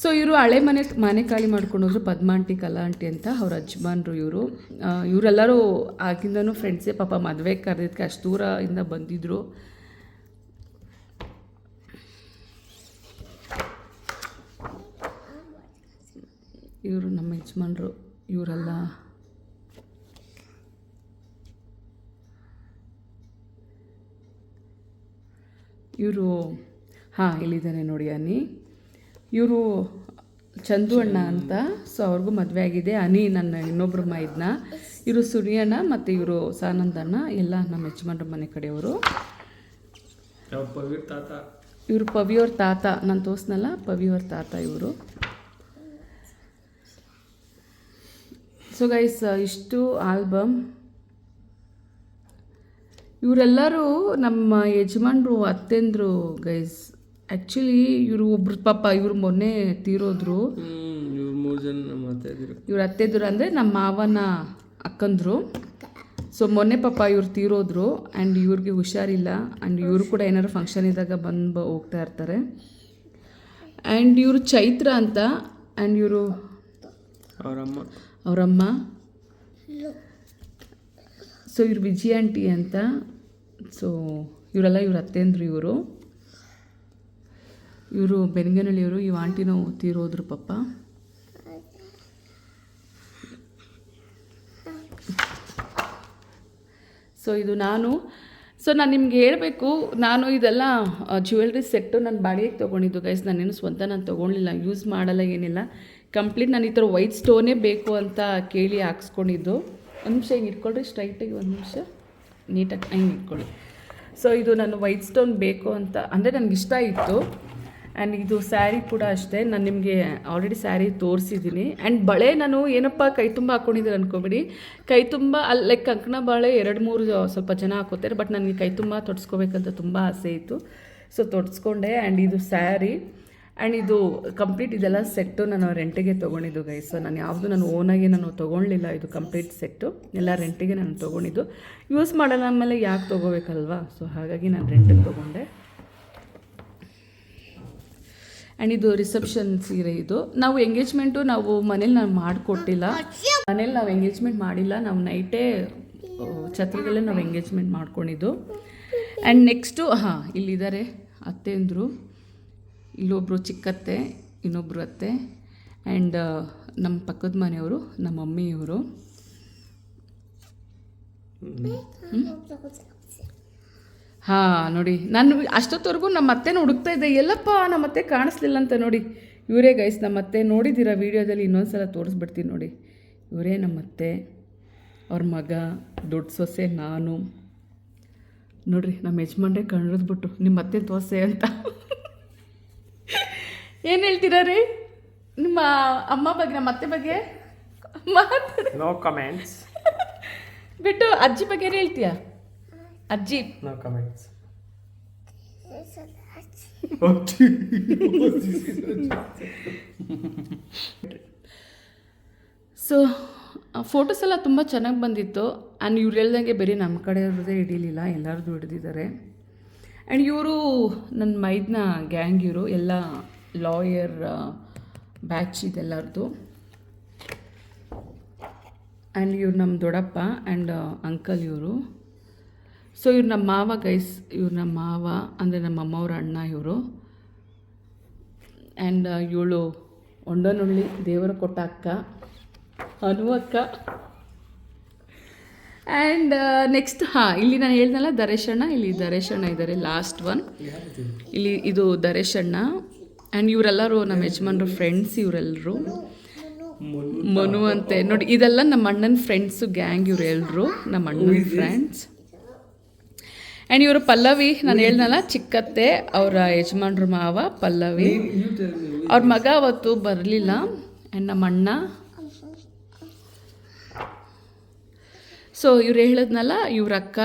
ಸೊ ಇವರು ಹಳೆ ಮನೆ ಮನೆ ಖಾಲಿ ಮಾಡ್ಕೊಂಡು ಹೋದ್ರು, ಪದ್ಮಾಂಟಿ, ಕಲಾ ಆಂಟಿ ಅಂತ ಅವ್ರ ಅಜ್ಮಾನ್ರು ಇವರು. ಇವರೆಲ್ಲರೂ ಆಗಿಂದನೂ ಫ್ರೆಂಡ್ಸೇ ಪಾಪ ಮದುವೆ ಕರೆದಿದ್ದಕ್ಕೆ ಅಷ್ಟು ದೂರದಿಂದ ಬಂದಿದ್ದರು ಇವರು ನಮ್ಮ ಯಜಮಾನ್ರು, ಇವರೆಲ್ಲ. ಇವರು, ಹಾಂ, ಇಲ್ಲಿದ್ದಾನೆ ನೋಡಿ ಅನಿ ಇವರು ಚಂದು ಅಣ್ಣ ಅಂತ. ಸೊ ಅವ್ರಿಗೂ ಮದುವೆ ಆಗಿದೆ. ಅನಿ ನನ್ನ ಇನ್ನೊಬ್ಬರು ಮೈದ್ನ ಇವರು ಸುನಿಯಣ್ಣ ಮತ್ತು ಇವರು ಸಾನಂದಣ್ಣ ಎಲ್ಲ ನಮ್ಮ ಯಜಮಾನ್ರ ಮನೆ ಕಡೆಯವರು. ಇವರು ಪವಿಯವ್ರ ತಾತ. ನಾನು ತೋರಿಸ್ನಲ್ಲ ಪವಿಯವ್ರ ತಾತ ಇವರು. ಸೊ ಗೈಸ್ ಇಷ್ಟು ಆಲ್ಬಮ್. ಇವರೆಲ್ಲರೂ ನಮ್ಮ ಯಜಮಾನ್ರು ಅತ್ತೆಂದ್ರು ಗೈಸ್ ಆ್ಯಕ್ಚುಲಿ ಇವರು ಒಬ್ರು ಪಾಪ ಇವ್ರು ಮೊನ್ನೆ ತೀರೋದ್ರು. ಮೂರು ಜನ ನಮ್ಮ ಅತ್ತೆ ಇದ್ರು. ಇವ್ರ ಅತ್ತೆದ್ರು ಅಂದರೆ ನಮ್ಮ ಮಾವನ ಅಕ್ಕಂದ್ರು. ಸೊ ಮೊನ್ನೆ ಪಾಪ ಇವ್ರು ತೀರೋದ್ರು ಆ್ಯಂಡ್ ಇವ್ರಿಗೆ ಹುಷಾರಿಲ್ಲ ಆ್ಯಂಡ್ ಇವರು ಕೂಡ ಏನಾದ್ರು ಫಂಕ್ಷನ್ ಇದ್ದಾಗ ಬಂದು ಹೋಗ್ತಾ ಇರ್ತಾರೆ. ಆ್ಯಂಡ್ ಇವರು ಚೈತ್ರ ಅಂತ ಆ್ಯಂಡ್ ಇವರು ಅವರಮ್ಮ. ಅವರಮ್ಮ. ಸೊ ಇವ್ರು ವಿಜಯ ಆಂಟಿ ಅಂತ. ಸೊ ಇವರೆಲ್ಲ ಇವ್ರ ಅತ್ತೆಂದ್ರು ಇವರು. ಇವರು ಬೆನ್ಗನಳ್ಳಿಯವರು ಇವ್ ಆಂಟಿನೂ ತೀರೋದ್ರು ಪಪ್ಪ. ಸೊ ಇದು ನಾನು. ಸೊ ನಾನು ನಿಮ್ಗೆ ಹೇಳಬೇಕು, ನಾನು ಇದೆಲ್ಲ ಜ್ಯುವೆಲ್ರಿ ಸೆಟ್ಟು ನಾನು ಬಾಡಿಗೆಗೆ ತೊಗೊಂಡಿದ್ದು ಗೈಸ್ ನಾನೇನು ಸ್ವಂತ ನಾನು ತೊಗೊಳ್ಳಿಲ್ಲ ಯೂಸ್ ಮಾಡಲ್ಲ, ಏನಿಲ್ಲ. ಕಂಪ್ಲೀಟ್ ನಾನು ಈ ಥರ ವೈಟ್ ಸ್ಟೋನೇ ಬೇಕು ಅಂತ ಕೇಳಿ ಹಾಕ್ಸ್ಕೊಂಡಿದ್ದು. ಒಂದು ನಿಮಿಷ ಹಿಂಗೆ ಇಟ್ಕೊಳ್ರಿ ಸ್ಟ್ರೈಟಾಗಿ ಒಂದು ನಿಮಿಷ. ನೀಟಾಗಿ ಹಂಗೆ ಇಟ್ಕೊಳ್ಳಿ. ಸೊ ಇದು ನಾನು ವೈಟ್ ಸ್ಟೋನ್ ಬೇಕು ಅಂತ, ಅಂದರೆ ನನಗಿಷ್ಟ ಇತ್ತು. ಆ್ಯಂಡ್ ಇದು ಸ್ಯಾರಿ ಕೂಡ ಅಷ್ಟೇ. ನಾನು ನಿಮಗೆ ಆಲ್ರೆಡಿ ಸ್ಯಾರಿ ತೋರಿಸಿದ್ದೀನಿ ಆ್ಯಂಡ್ ಬಳೆ ನಾನು ಏನಪ್ಪ ಕೈ ತುಂಬ ಹಾಕ್ಕೊಂಡಿದ್ದೀನಿ ಅನ್ಕೋಬೇಡಿ. ಕೈ ತುಂಬ ಅಲ್ಲಿ ಲೈಕ್ ಕಂಕಣ ಬಾಳೆ ಎರಡು ಮೂರು ಸ್ವಲ್ಪ ಜನ ಹಾಕೋತಾರೆ ಬಟ್ ನನಗೆ ಕೈ ತುಂಬ ತೊಡ್ಸ್ಕೋಬೇಕಂತ ತುಂಬ ಆಸೆ ಇತ್ತು. ಸೊ ತೊಡ್ಸ್ಕೊಂಡೆ ಆ್ಯಂಡ್ ಇದು ಸ್ಯಾರಿ ಆ್ಯಂಡ್ ಇದು ಕಂಪ್ಲೀಟ್ ಇದೆಲ್ಲ ಸೆಟ್ಟು ನಾನು ರೆಂಟಿಗೆ ತೊಗೊಂಡಿದ್ದು ಗೈ ಸೊ ನಾನು ಯಾವುದು ನಾನು ಓನಾಗಿ ನಾನು ತೊಗೊಳ್ಳಿಲ್ಲ ಇದು ಕಂಪ್ಲೀಟ್ ಸೆಟ್ಟು ಎಲ್ಲ ರೆಂಟಿಗೆ ನಾನು ತೊಗೊಂಡಿದ್ದು. ಯೂಸ್ ಮಾಡಲ್ಲ ಆಮೇಲೆ ಯಾಕೆ ತೊಗೋಬೇಕಲ್ವಾ? ಸೊ ಹಾಗಾಗಿ ನಾನು ರೆಂಟಿಗೆ ತೊಗೊಂಡೆ. ಆ್ಯಂಡ್ ಇದು ರಿಸೆಪ್ಷನ್ ಸೀರೆ ಇದು. ನಾವು ಎಂಗೇಜ್ಮೆಂಟು ನಾವು ಮನೇಲಿ ನಾವು ಮಾಡಿಕೊಟ್ಟಿಲ್ಲ. ಮನೇಲಿ ನಾವು ಎಂಗೇಜ್ಮೆಂಟ್ ಮಾಡಿಲ್ಲ. ನಾವು ನೈಟೇ ಛತ್ರದಲ್ಲೇ ನಾವು ಎಂಗೇಜ್ಮೆಂಟ್ ಮಾಡ್ಕೊಂಡಿದ್ದು. ಆ್ಯಂಡ್ ನೆಕ್ಸ್ಟು ಹಾಂ ಇಲ್ಲಿದ್ದಾರೆ ಅತ್ತೆಂದರು ಇಲ್ಲೊಬ್ಬರು ಚಿಕ್ಕತ್ತೆ ಇನ್ನೊಬ್ಬರು ಅತ್ತೆ. ಆ್ಯಂಡ್ ನಮ್ಮ ಪಕ್ಕದ ಮನೆಯವರು ನಮ್ಮ ಮಮ್ಮಿಯವರು. ಹಾಂ ನೋಡಿ. ನಾನು ಅಷ್ಟೊತ್ತವರೆಗೂ ನಮ್ಮ ಅತ್ತೆನ ಹುಡುಕ್ತಾ ಇದ್ದೆ. ಎಲ್ಲಪ್ಪ ನಮ್ಮ ಅತ್ತೆ ಕಾಣಿಸ್ಲಿಲ್ಲ ಅಂತ ನೋಡಿ. ಇವರೇ ಗೈಸ್ ನಮ್ಮ ಅತ್ತೆ ನೋಡಿದ್ದೀರಾ ವೀಡಿಯೋದಲ್ಲಿ? ಇನ್ನೊಂದು ಸಲ ತೋರಿಸ್ಬಿಡ್ತೀನಿ ನೋಡಿ. ಇವರೇ ನಮ್ಮ ಅತ್ತೆ ಅವ್ರ ಮಗ ದೊಡ್ಡ ಸೊಸೆ ನಾನು. ನೋಡ್ರಿ ನಮ್ಮ ಯಜಮಾನ್ರೆ ಕಣ್ರದ್ಬಿಟ್ಟು ನಿಮ್ಮ ಅತ್ತೆ ತೋಸೆ ಅಂತ. ಏನು ಹೇಳ್ತೀರಾ ರೀ? ನಿಮ್ಮ ಅಮ್ಮ ಬಗ್ಗೆ ನಮ್ಮ ಅತ್ತೆ ಬಗ್ಗೆ? ಮಾತಾಡಿ. ನೋ ಕಮೆಂಟ್ಸ್ ಬಿಟ್ಟು ಅಜ್ಜಿ ಬಗ್ಗೆ ಏನು ಹೇಳ್ತೀಯಾ? ಅಜ್ಜಿ. ನೋ ಕಮೆಂಟ್ಸ್ ಸೊ ಫೋಟೋಸ್ ಎಲ್ಲ ತುಂಬ ಚೆನ್ನಾಗಿ ಬಂದಿತ್ತು. ಆ್ಯಂಡ್ ಇವ್ರು ಹೇಳ್ದಂಗೆ ಬರೀ ನಮ್ಮ ಕಡೆಯವ್ರದ್ದೇ ಹಿಡೀಲಿಲ್ಲ ಎಲ್ಲರದ್ದು ಹಿಡಿದಿದ್ದಾರೆ ಆ್ಯಂಡ್ ಇವರು ನನ್ನ ಮೈದ್ನ ಗ್ಯಾಂಗ್ ಇವರು ಎಲ್ಲ ಲಾಯರ್ ಬ್ಯಾಚ್ ಇದೆಲ್ಲರದು. ಆ್ಯಂಡ್ ಇವ್ರು ನಮ್ಮ ದೊಡ್ಡಪ್ಪ ಆ್ಯಂಡ್ ಅಂಕಲ್ ಇವರು. ಸೊ ಇವ್ರು ನಮ್ಮ ಮಾವ ಗೈಸ್ ಇವ್ರು ನಮ್ಮ ಮಾವ ಅಂದರೆ ನಮ್ಮ ಅಮ್ಮವ್ರ ಅಣ್ಣ ಇವರು. ಆ್ಯಂಡ್ ಇವಳು ಒಂಡನುಳ್ಳಿ ದೇವರ ಕೊಟ್ಟ ಅಕ್ಕ ಅನು ಅಕ್ಕ. ಆ್ಯಂಡ್ ನೆಕ್ಸ್ಟ್ ಹಾಂ ಇಲ್ಲಿ ನಾನು ಹೇಳ್ದಲ್ಲ ದರೇಶಣ್ಣ ಇಲ್ಲಿ ದರೇಶಣ್ಣ ಇದ್ದಾರೆ ಲಾಸ್ಟ್ ಒನ್ ಇಲ್ಲಿ ಇದು ದರೇಶಣ್ಣ ಆ್ಯಂಡ್ ಇವರೆಲ್ಲರೂ ನಮ್ಮ ಯಜಮಾನ್ರು ಫ್ರೆಂಡ್ಸ್ ಇವರೆಲ್ಲರೂ ಮನು ಅಂತೆ ನೋಡಿ ಇದೆಲ್ಲ ನಮ್ಮ ಅಣ್ಣನ ಫ್ರೆಂಡ್ಸು ಗ್ಯಾಂಗ್ ಇವರೆಲ್ಲರೂ ನಮ್ಮ ಅಣ್ಣನ ಫ್ರೆಂಡ್ಸ್ ಆ್ಯಂಡ್ ಇವರು ಪಲ್ಲವಿ ನಾನು ಹೇಳ್ದಲ್ಲ ಚಿಕ್ಕತ್ತೆ ಅವರ ಯಜಮಾನ್ರ ಮಾವ ಪಲ್ಲವಿ. ಅವ್ರ ಮಗ ಅವತ್ತು ಬರಲಿಲ್ಲ. ಆ್ಯಂಡ್ ನಮ್ಮ ಅಣ್ಣ. ಸೊ ಇವ್ರು ಹೇಳಿದ್ನಲ್ಲ ಇವ್ರ ಅಕ್ಕ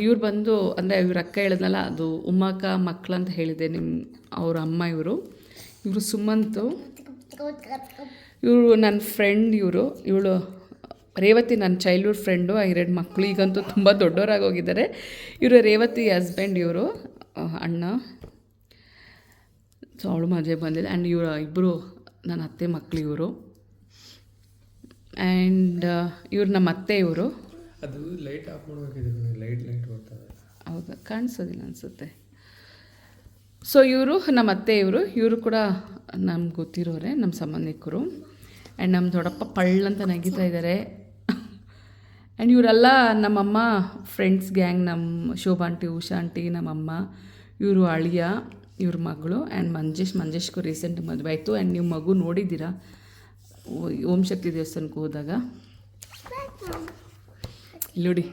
ಇವ್ರು ಬಂದು ಅಂದರೆ ಇವ್ರ ಅಕ್ಕ ಹೇಳಿದ್ನಲ್ಲ ಅದು ಉಮ್ಮಕ್ಕ ಮಕ್ಳು ಅಂತ ಹೇಳಿದೆ ನಿಮ್ಮ ಅವ್ರ ಅಮ್ಮ ಇವರು. ಇವರು ಸುಮಂತು. ಇವರು ನನ್ನ ಫ್ರೆಂಡ್ ಇವರು. ಇವಳು ರೇವತಿ ನನ್ನ ಚೈಲ್ಡ್ಹುಡ್ ಫ್ರೆಂಡು ಆ ಎರಡು ಮಕ್ಕಳು ಈಗಂತೂ ತುಂಬ ದೊಡ್ಡವರಾಗಿ ಹೋಗಿದ್ದಾರೆ. ಇವರು ರೇವತಿ ಹಸ್ಬೆಂಡ್ ಇವರು ಅಣ್ಣ. ಸೊ ಅವಳು ಮದುವೆ ಬಂದಿಲ್ಲ ಆ್ಯಂಡ್ ಇವರು ಇಬ್ಬರು ನನ್ನ ಅತ್ತೆ ಮಕ್ಕಳು ಇವರು. ಆ್ಯಂಡ್ ಇವ್ರು ನಮ್ಮ ಅತ್ತೆ ಇವರು. ಅದು ಲೈಟ್ ಆಫ್ ಲೈಟ್ ಲೈಟ್ ಹೌದಾ ಕಾಣಿಸೋದಿಲ್ಲ ಅನಿಸುತ್ತೆ. ಸೊ ಇವರು ನಮ್ಮ ಅತ್ತೆ ಇವರು. ಇವರು ಕೂಡ ನಮ್ಗೆ ಗೊತ್ತಿರೋರೆ ನಮ್ಮ ಸಂಬಂಧಿಕರು. ಆ್ಯಂಡ್ ನಮ್ಮ ದೊಡ್ಡಪ್ಪ ಪಳ್ಳಂತ ನಗೀತಾ ಇದ್ದಾರೆ. ಆ್ಯಂಡ್ ಇವರೆಲ್ಲ ನಮ್ಮಮ್ಮ ಫ್ರೆಂಡ್ಸ್ ಗ್ಯಾಂಗ್ ನಮ್ಮ ಶೋಭಾ ಆಂಟಿ ಉಷಾ ಆಂಟಿ ನಮ್ಮಮ್ಮ, ಇವರು ಅಳಿಯ, ಇವ್ರ ಮಗಳು ಆ್ಯಂಡ್ ಮಂಜೇಶ್, ಮಂಜೇಶ್ಗೂ ರೀಸೆಂಟ್ ಮದುವೆ ಆಯಿತು. ಆ್ಯಂಡ್ ನೀವು ಮಗು ನೋಡಿದ್ದೀರಾ? ಓ- ಶಕ್ತಿ ದೇವಸ್ಥಾನಕ್ಕೆ ಹೋದಾಗ? ನೋಡಿ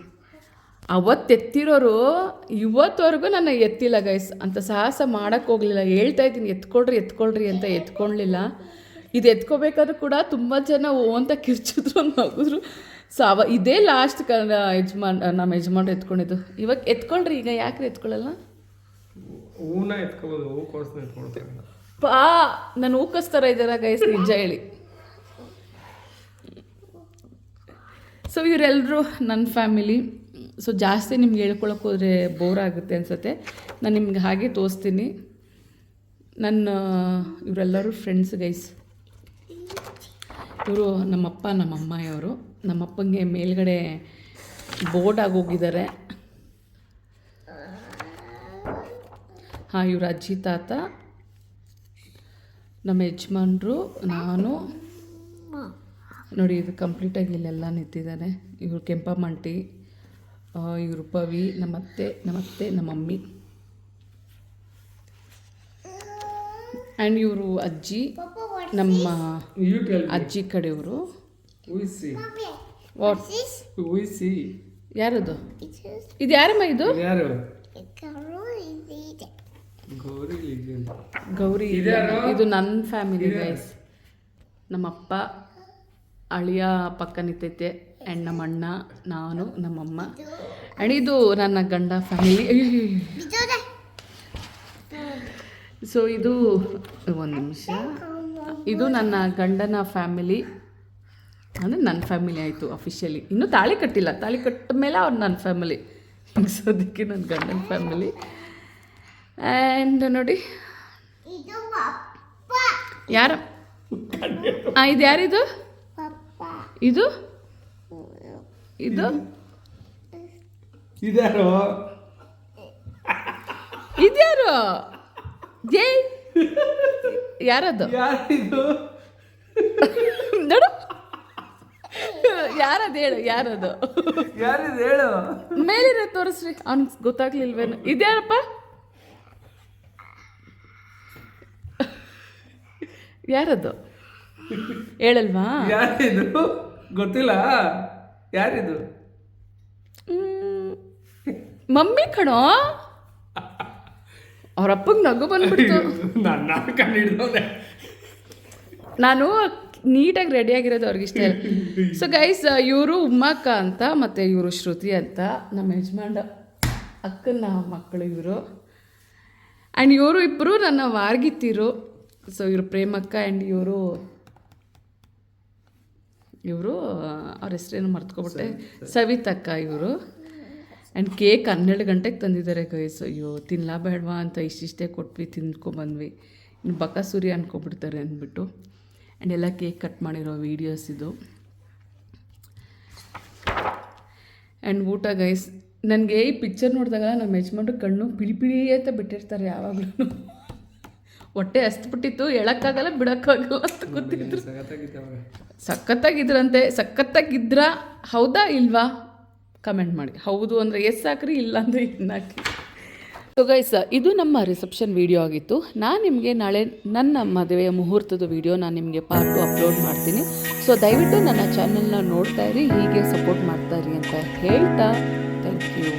ಅವತ್ತು ಎತ್ತಿರೋರು ಇವತ್ತವರೆಗೂ ನನ್ನ ಎತ್ತಿಲ್ಲ ಗೈಸ್ ಅಂತ ಸಾಹಸ ಮಾಡೋಕ್ಕೆ ಹೋಗಲಿಲ್ಲ. ಹೇಳ್ತಾ ಇದ್ದೀನಿ, ಎತ್ಕೊಳ್ರಿ ಎತ್ಕೊಳ್ರಿ ಅಂತ ಎತ್ಕೊಳ್ಲಿಲ್ಲ. ಇದು ಎತ್ಕೋಬೇಕಾದ್ರೂ ಕೂಡ ತುಂಬ ಜನ ಓ ಅಂತ ಕಿರ್ಚಿದ್ರು ನಗಿದ್ರು ಸಾವ ಇದೇ ಲಾಸ್ಟ್ ಕ ಯಜಮಾನ್ ನಮ್ಮ ಯಜಮಾನ್ ಎತ್ಕೊಂಡಿದ್ದು. ಇವಾಗ ಎತ್ಕೊಳ್ರಿ ಈಗ ಯಾಕ್ರಿ ಎತ್ಕೊಳ್ಳಲ್ಲ? ಹೂನ ಎತ್ಕೋಬೋದು ಹೂ ಕೋರ್ಸ್ನ ಎತ್ಕೊಳ್ತಾರೆ ಪಾ ನಾನು ಊಕಸ್ತರ ಇದ್ದಾರ ಗೈಸ್ ನಿಜ ಹೇಳಿ. ಸೊ ಇವರೆಲ್ಲರೂ ನನ್ನ ಫ್ಯಾಮಿಲಿ ಸೊ ಜಾಸ್ತಿ ನಿಮ್ಗೆ ಹೇಳ್ಕೊಳಕ್ಕೆ ಹೋದರೆ ಬೋರ್ ಆಗುತ್ತೆ ಅನ್ಸುತ್ತೆ. ನಾನು ನಿಮ್ಗೆ ಹಾಗೆ ತೋರಿಸ್ತೀನಿ. ನನ್ನ ಇವರೆಲ್ಲರೂ ಫ್ರೆಂಡ್ಸ್ ಗೈಸ್ ಇವರು ನಮ್ಮಪ್ಪ ನಮ್ಮಮ್ಮ ಇವರು. ನಮ್ಮಪ್ಪಂಗೆ ಮೇಲ್ಗಡೆ ಬೋರ್ಡ್ ಹೋಗಿದ್ದಾರೆ. ಹಾಂ ಇವ್ರ ಅಜ್ಜಿ ತಾತ ನಮ್ಮ ಯಜಮಾನ್ರು ನಾನು. ನೋಡಿ ಇದು ಕಂಪ್ಲೀಟಾಗಿ ಇಲ್ಲೆಲ್ಲ ನಿಂತಿದ್ದಾರೆ. ಇವರು ಕೆಂಪಮ್ಮಂಟಿ ಇವರು ಪವಿ ನಮ್ಮತ್ತೆ ನಮ್ಮತ್ತೆ ನಮ್ಮ ಮಮ್ಮಿ ಆ್ಯಂಡ್ ಇವರು ಅಜ್ಜಿ ನಮ್ಮ ಅಜ್ಜಿ ಕಡೆಯವರು. ಊಹಿಸಿ ವಾಟ್ ಉಯಿಸಿ ಯಾರದು? ಇದು ಯಾರಮ್ಮ ಇದು? ಯಾರು? ಗೌರಿ ಇದು ನನ್ನ ಫ್ಯಾಮಿಲಿ ಗೈಸ್ ನಮ್ಮಪ್ಪ ಅಳಿಯ ಪಕ್ಕ ನಿಂತೈತೆ ಆ್ಯಂಡ್ ನಮ್ಮ ಅಣ್ಣ ನಾನು ನಮ್ಮಮ್ಮ. ಆ್ಯಂಡ್ ಇದು ನನ್ನ ಗಂಡ ಫ್ಯಾಮಿಲಿ ಸೊ ಇದು ಒಂದು ನಿಮಿಷ. ಇದು ನನ್ನ ಗಂಡನ ಫ್ಯಾಮಿಲಿ ಅಂದರೆ ನನ್ನ ಫ್ಯಾಮಿಲಿ ಆಯಿತು ಅಫಿಷಿಯಲಿ ಇನ್ನೂ ತಾಳಿ ಕಟ್ಟಿಲ್ಲ. ತಾಳಿ ಕಟ್ಟ ಮೇಲೆ ಅವ್ರು ನನ್ನ ಫ್ಯಾಮಿಲಿ ಮುಗಿಸೋದಕ್ಕೆ ನನ್ನ ಗಂಡನ ಫ್ಯಾಮಿಲಿ ಆ್ಯಂಡ್ ನೋಡಿ. ಯಾರು? ಹಾಂ ಇದು ಯಾರಿದು? ಇದು? ಇದು? ಇದ್ಯಾರು? ಇದ್ಯಾರು? ಜೈ. ಯಾರದು? ಯಾರಿದು? ಯಾರದು ಹೇಳು ಯಾರದು? ಯಾರಿದು ಹೇಳು? ಮೇಲಿರೋ ತೋರಿಸ್ರಿ. ಅವ್ನಿಗೆ ಗೊತ್ತಾಗ್ಲಿಲ್ವೇನು. ಇದ್ಯಾರಪ್ಪ? ಯಾರದು? ಹೇಳಲ್ವಾ? ಯಾರಿದು? ಗೊತ್ತಿಲ್ಲ. ಯಾರಿದು. ಮಮ್ಮಿ ಕಣೋ. ಅವ್ರ ಅಪ್ಪಗೆ ನಗು ಬಂದ್ಬಿಡ್ತು. ನಾನು ನೀಟಾಗಿ ರೆಡಿಯಾಗಿರೋದು ಅವ್ರಿಗೆ ಇಷ್ಟ ಇಲ್ಲ. ಸೊ ಗೈಸ್ ಇವರು ಉಮ್ಮಕ್ಕ ಅಂತ ಮತ್ತು ಇವರು ಶ್ರುತಿ ಅಂತ ನಮ್ಮ ಯಜಮಾನ ಅಕ್ಕನ ಮಕ್ಕಳು ಇವರು. ಆ್ಯಂಡ್ ಇವರು ಇಬ್ಬರು ನನ್ನ ವಾರ್ಗಿತ್ತಿರು. ಸೊ ಇವರು ಪ್ರೇಮಕ್ಕ ಆ್ಯಂಡ್ ಇವರು ಇವರು ಅವ್ರ ಹೆಸರೇನು ಮರ್ತ್ಕೊಬಿಟ್ಟೆ? ಸವಿತಕ್ಕ ಇವರು. ಆ್ಯಂಡ್ ಕೇಕ್ ಹನ್ನೆರಡು ಗಂಟೆಗೆ ತಂದಿದ್ದಾರೆ ಗೈಸ್ ಅಯ್ಯೋ ತಿನ್ನಲಾ ಬೇಡವಾ ಅಂತ ಇಷ್ಟಿಷ್ಟೇ ಕೊಟ್ವಿ ತಿಂದ್ಕೊಂಬಂದ್ವಿ. ಇನ್ನು ಬಕಾಸೂರಿ ಅನ್ಕೊಬಿಡ್ತಾರೆ ಅಂದ್ಬಿಟ್ಟು. ಆ್ಯಂಡ್ ಎಲ್ಲ ಕೇಕ್ ಕಟ್ ಮಾಡಿರೋ ವೀಡಿಯೋಸ್ ಇದು. ಆ್ಯಂಡ್ ಊಟ ಗೈಸ್ ನನಗೆ ಈ ಪಿಕ್ಚರ್ ನೋಡಿದಾಗ ನಮ್ಮ ಯಜಮಾನ್ರು ಕಣ್ಣು ಪಿಳಿ ಪಿಳಿ ಅಂತ ಬಿಟ್ಟಿರ್ತಾರೆ ಯಾವಾಗಲೂ. ಹೊಟ್ಟೆ ಹಸ್ಬಿಟ್ಟಿತ್ತು ಹೇಳೋಕ್ಕಾಗಲ್ಲ ಬಿಡೋಕ್ಕಾಗಲ್ಲ ಅಂತ ಗೊತ್ತಿದ್ರು. ಸಖತ್ತಾಗಿದ್ರಂತೆ ಸಖತ್ತಾಗಿದ್ರ ಹೌದಾ ಇಲ್ವಾ? ಕಮೆಂಟ್ ಮಾಡಿ. ಹೌದು ಅಂದರೆ ಎಸ್ ಹಾಕ್ರಿ ಇಲ್ಲ ಅಂದರೆ ಇನ್ನು ಹಾಕಿ ಸೊ ಗೈಸ್ ಇದು ನಮ್ಮ ರಿಸೆಪ್ಷನ್ ವಿಡಿಯೋ ಆಗಿತ್ತು. ನಾನು ನಿಮಗೆ ನಾಳೆ ನನ್ನ ಮದುವೆಯ ಮುಹೂರ್ತದ ವಿಡಿಯೋ ನಾನು ನಿಮಗೆ ಪಾರ್ಟು ಅಪ್ಲೋಡ್ ಮಾಡ್ತೀನಿ. ಸೊ ದಯವಿಟ್ಟು ನನ್ನ ಚಾನೆಲ್ನ ನೋಡ್ತಾ ಇರಿ, ಹೀಗೆ ಸಪೋರ್ಟ್ ಮಾಡ್ತಾ ಇರಿ ಅಂತ ಹೇಳ್ತಾ ಥ್ಯಾಂಕ್ ಯು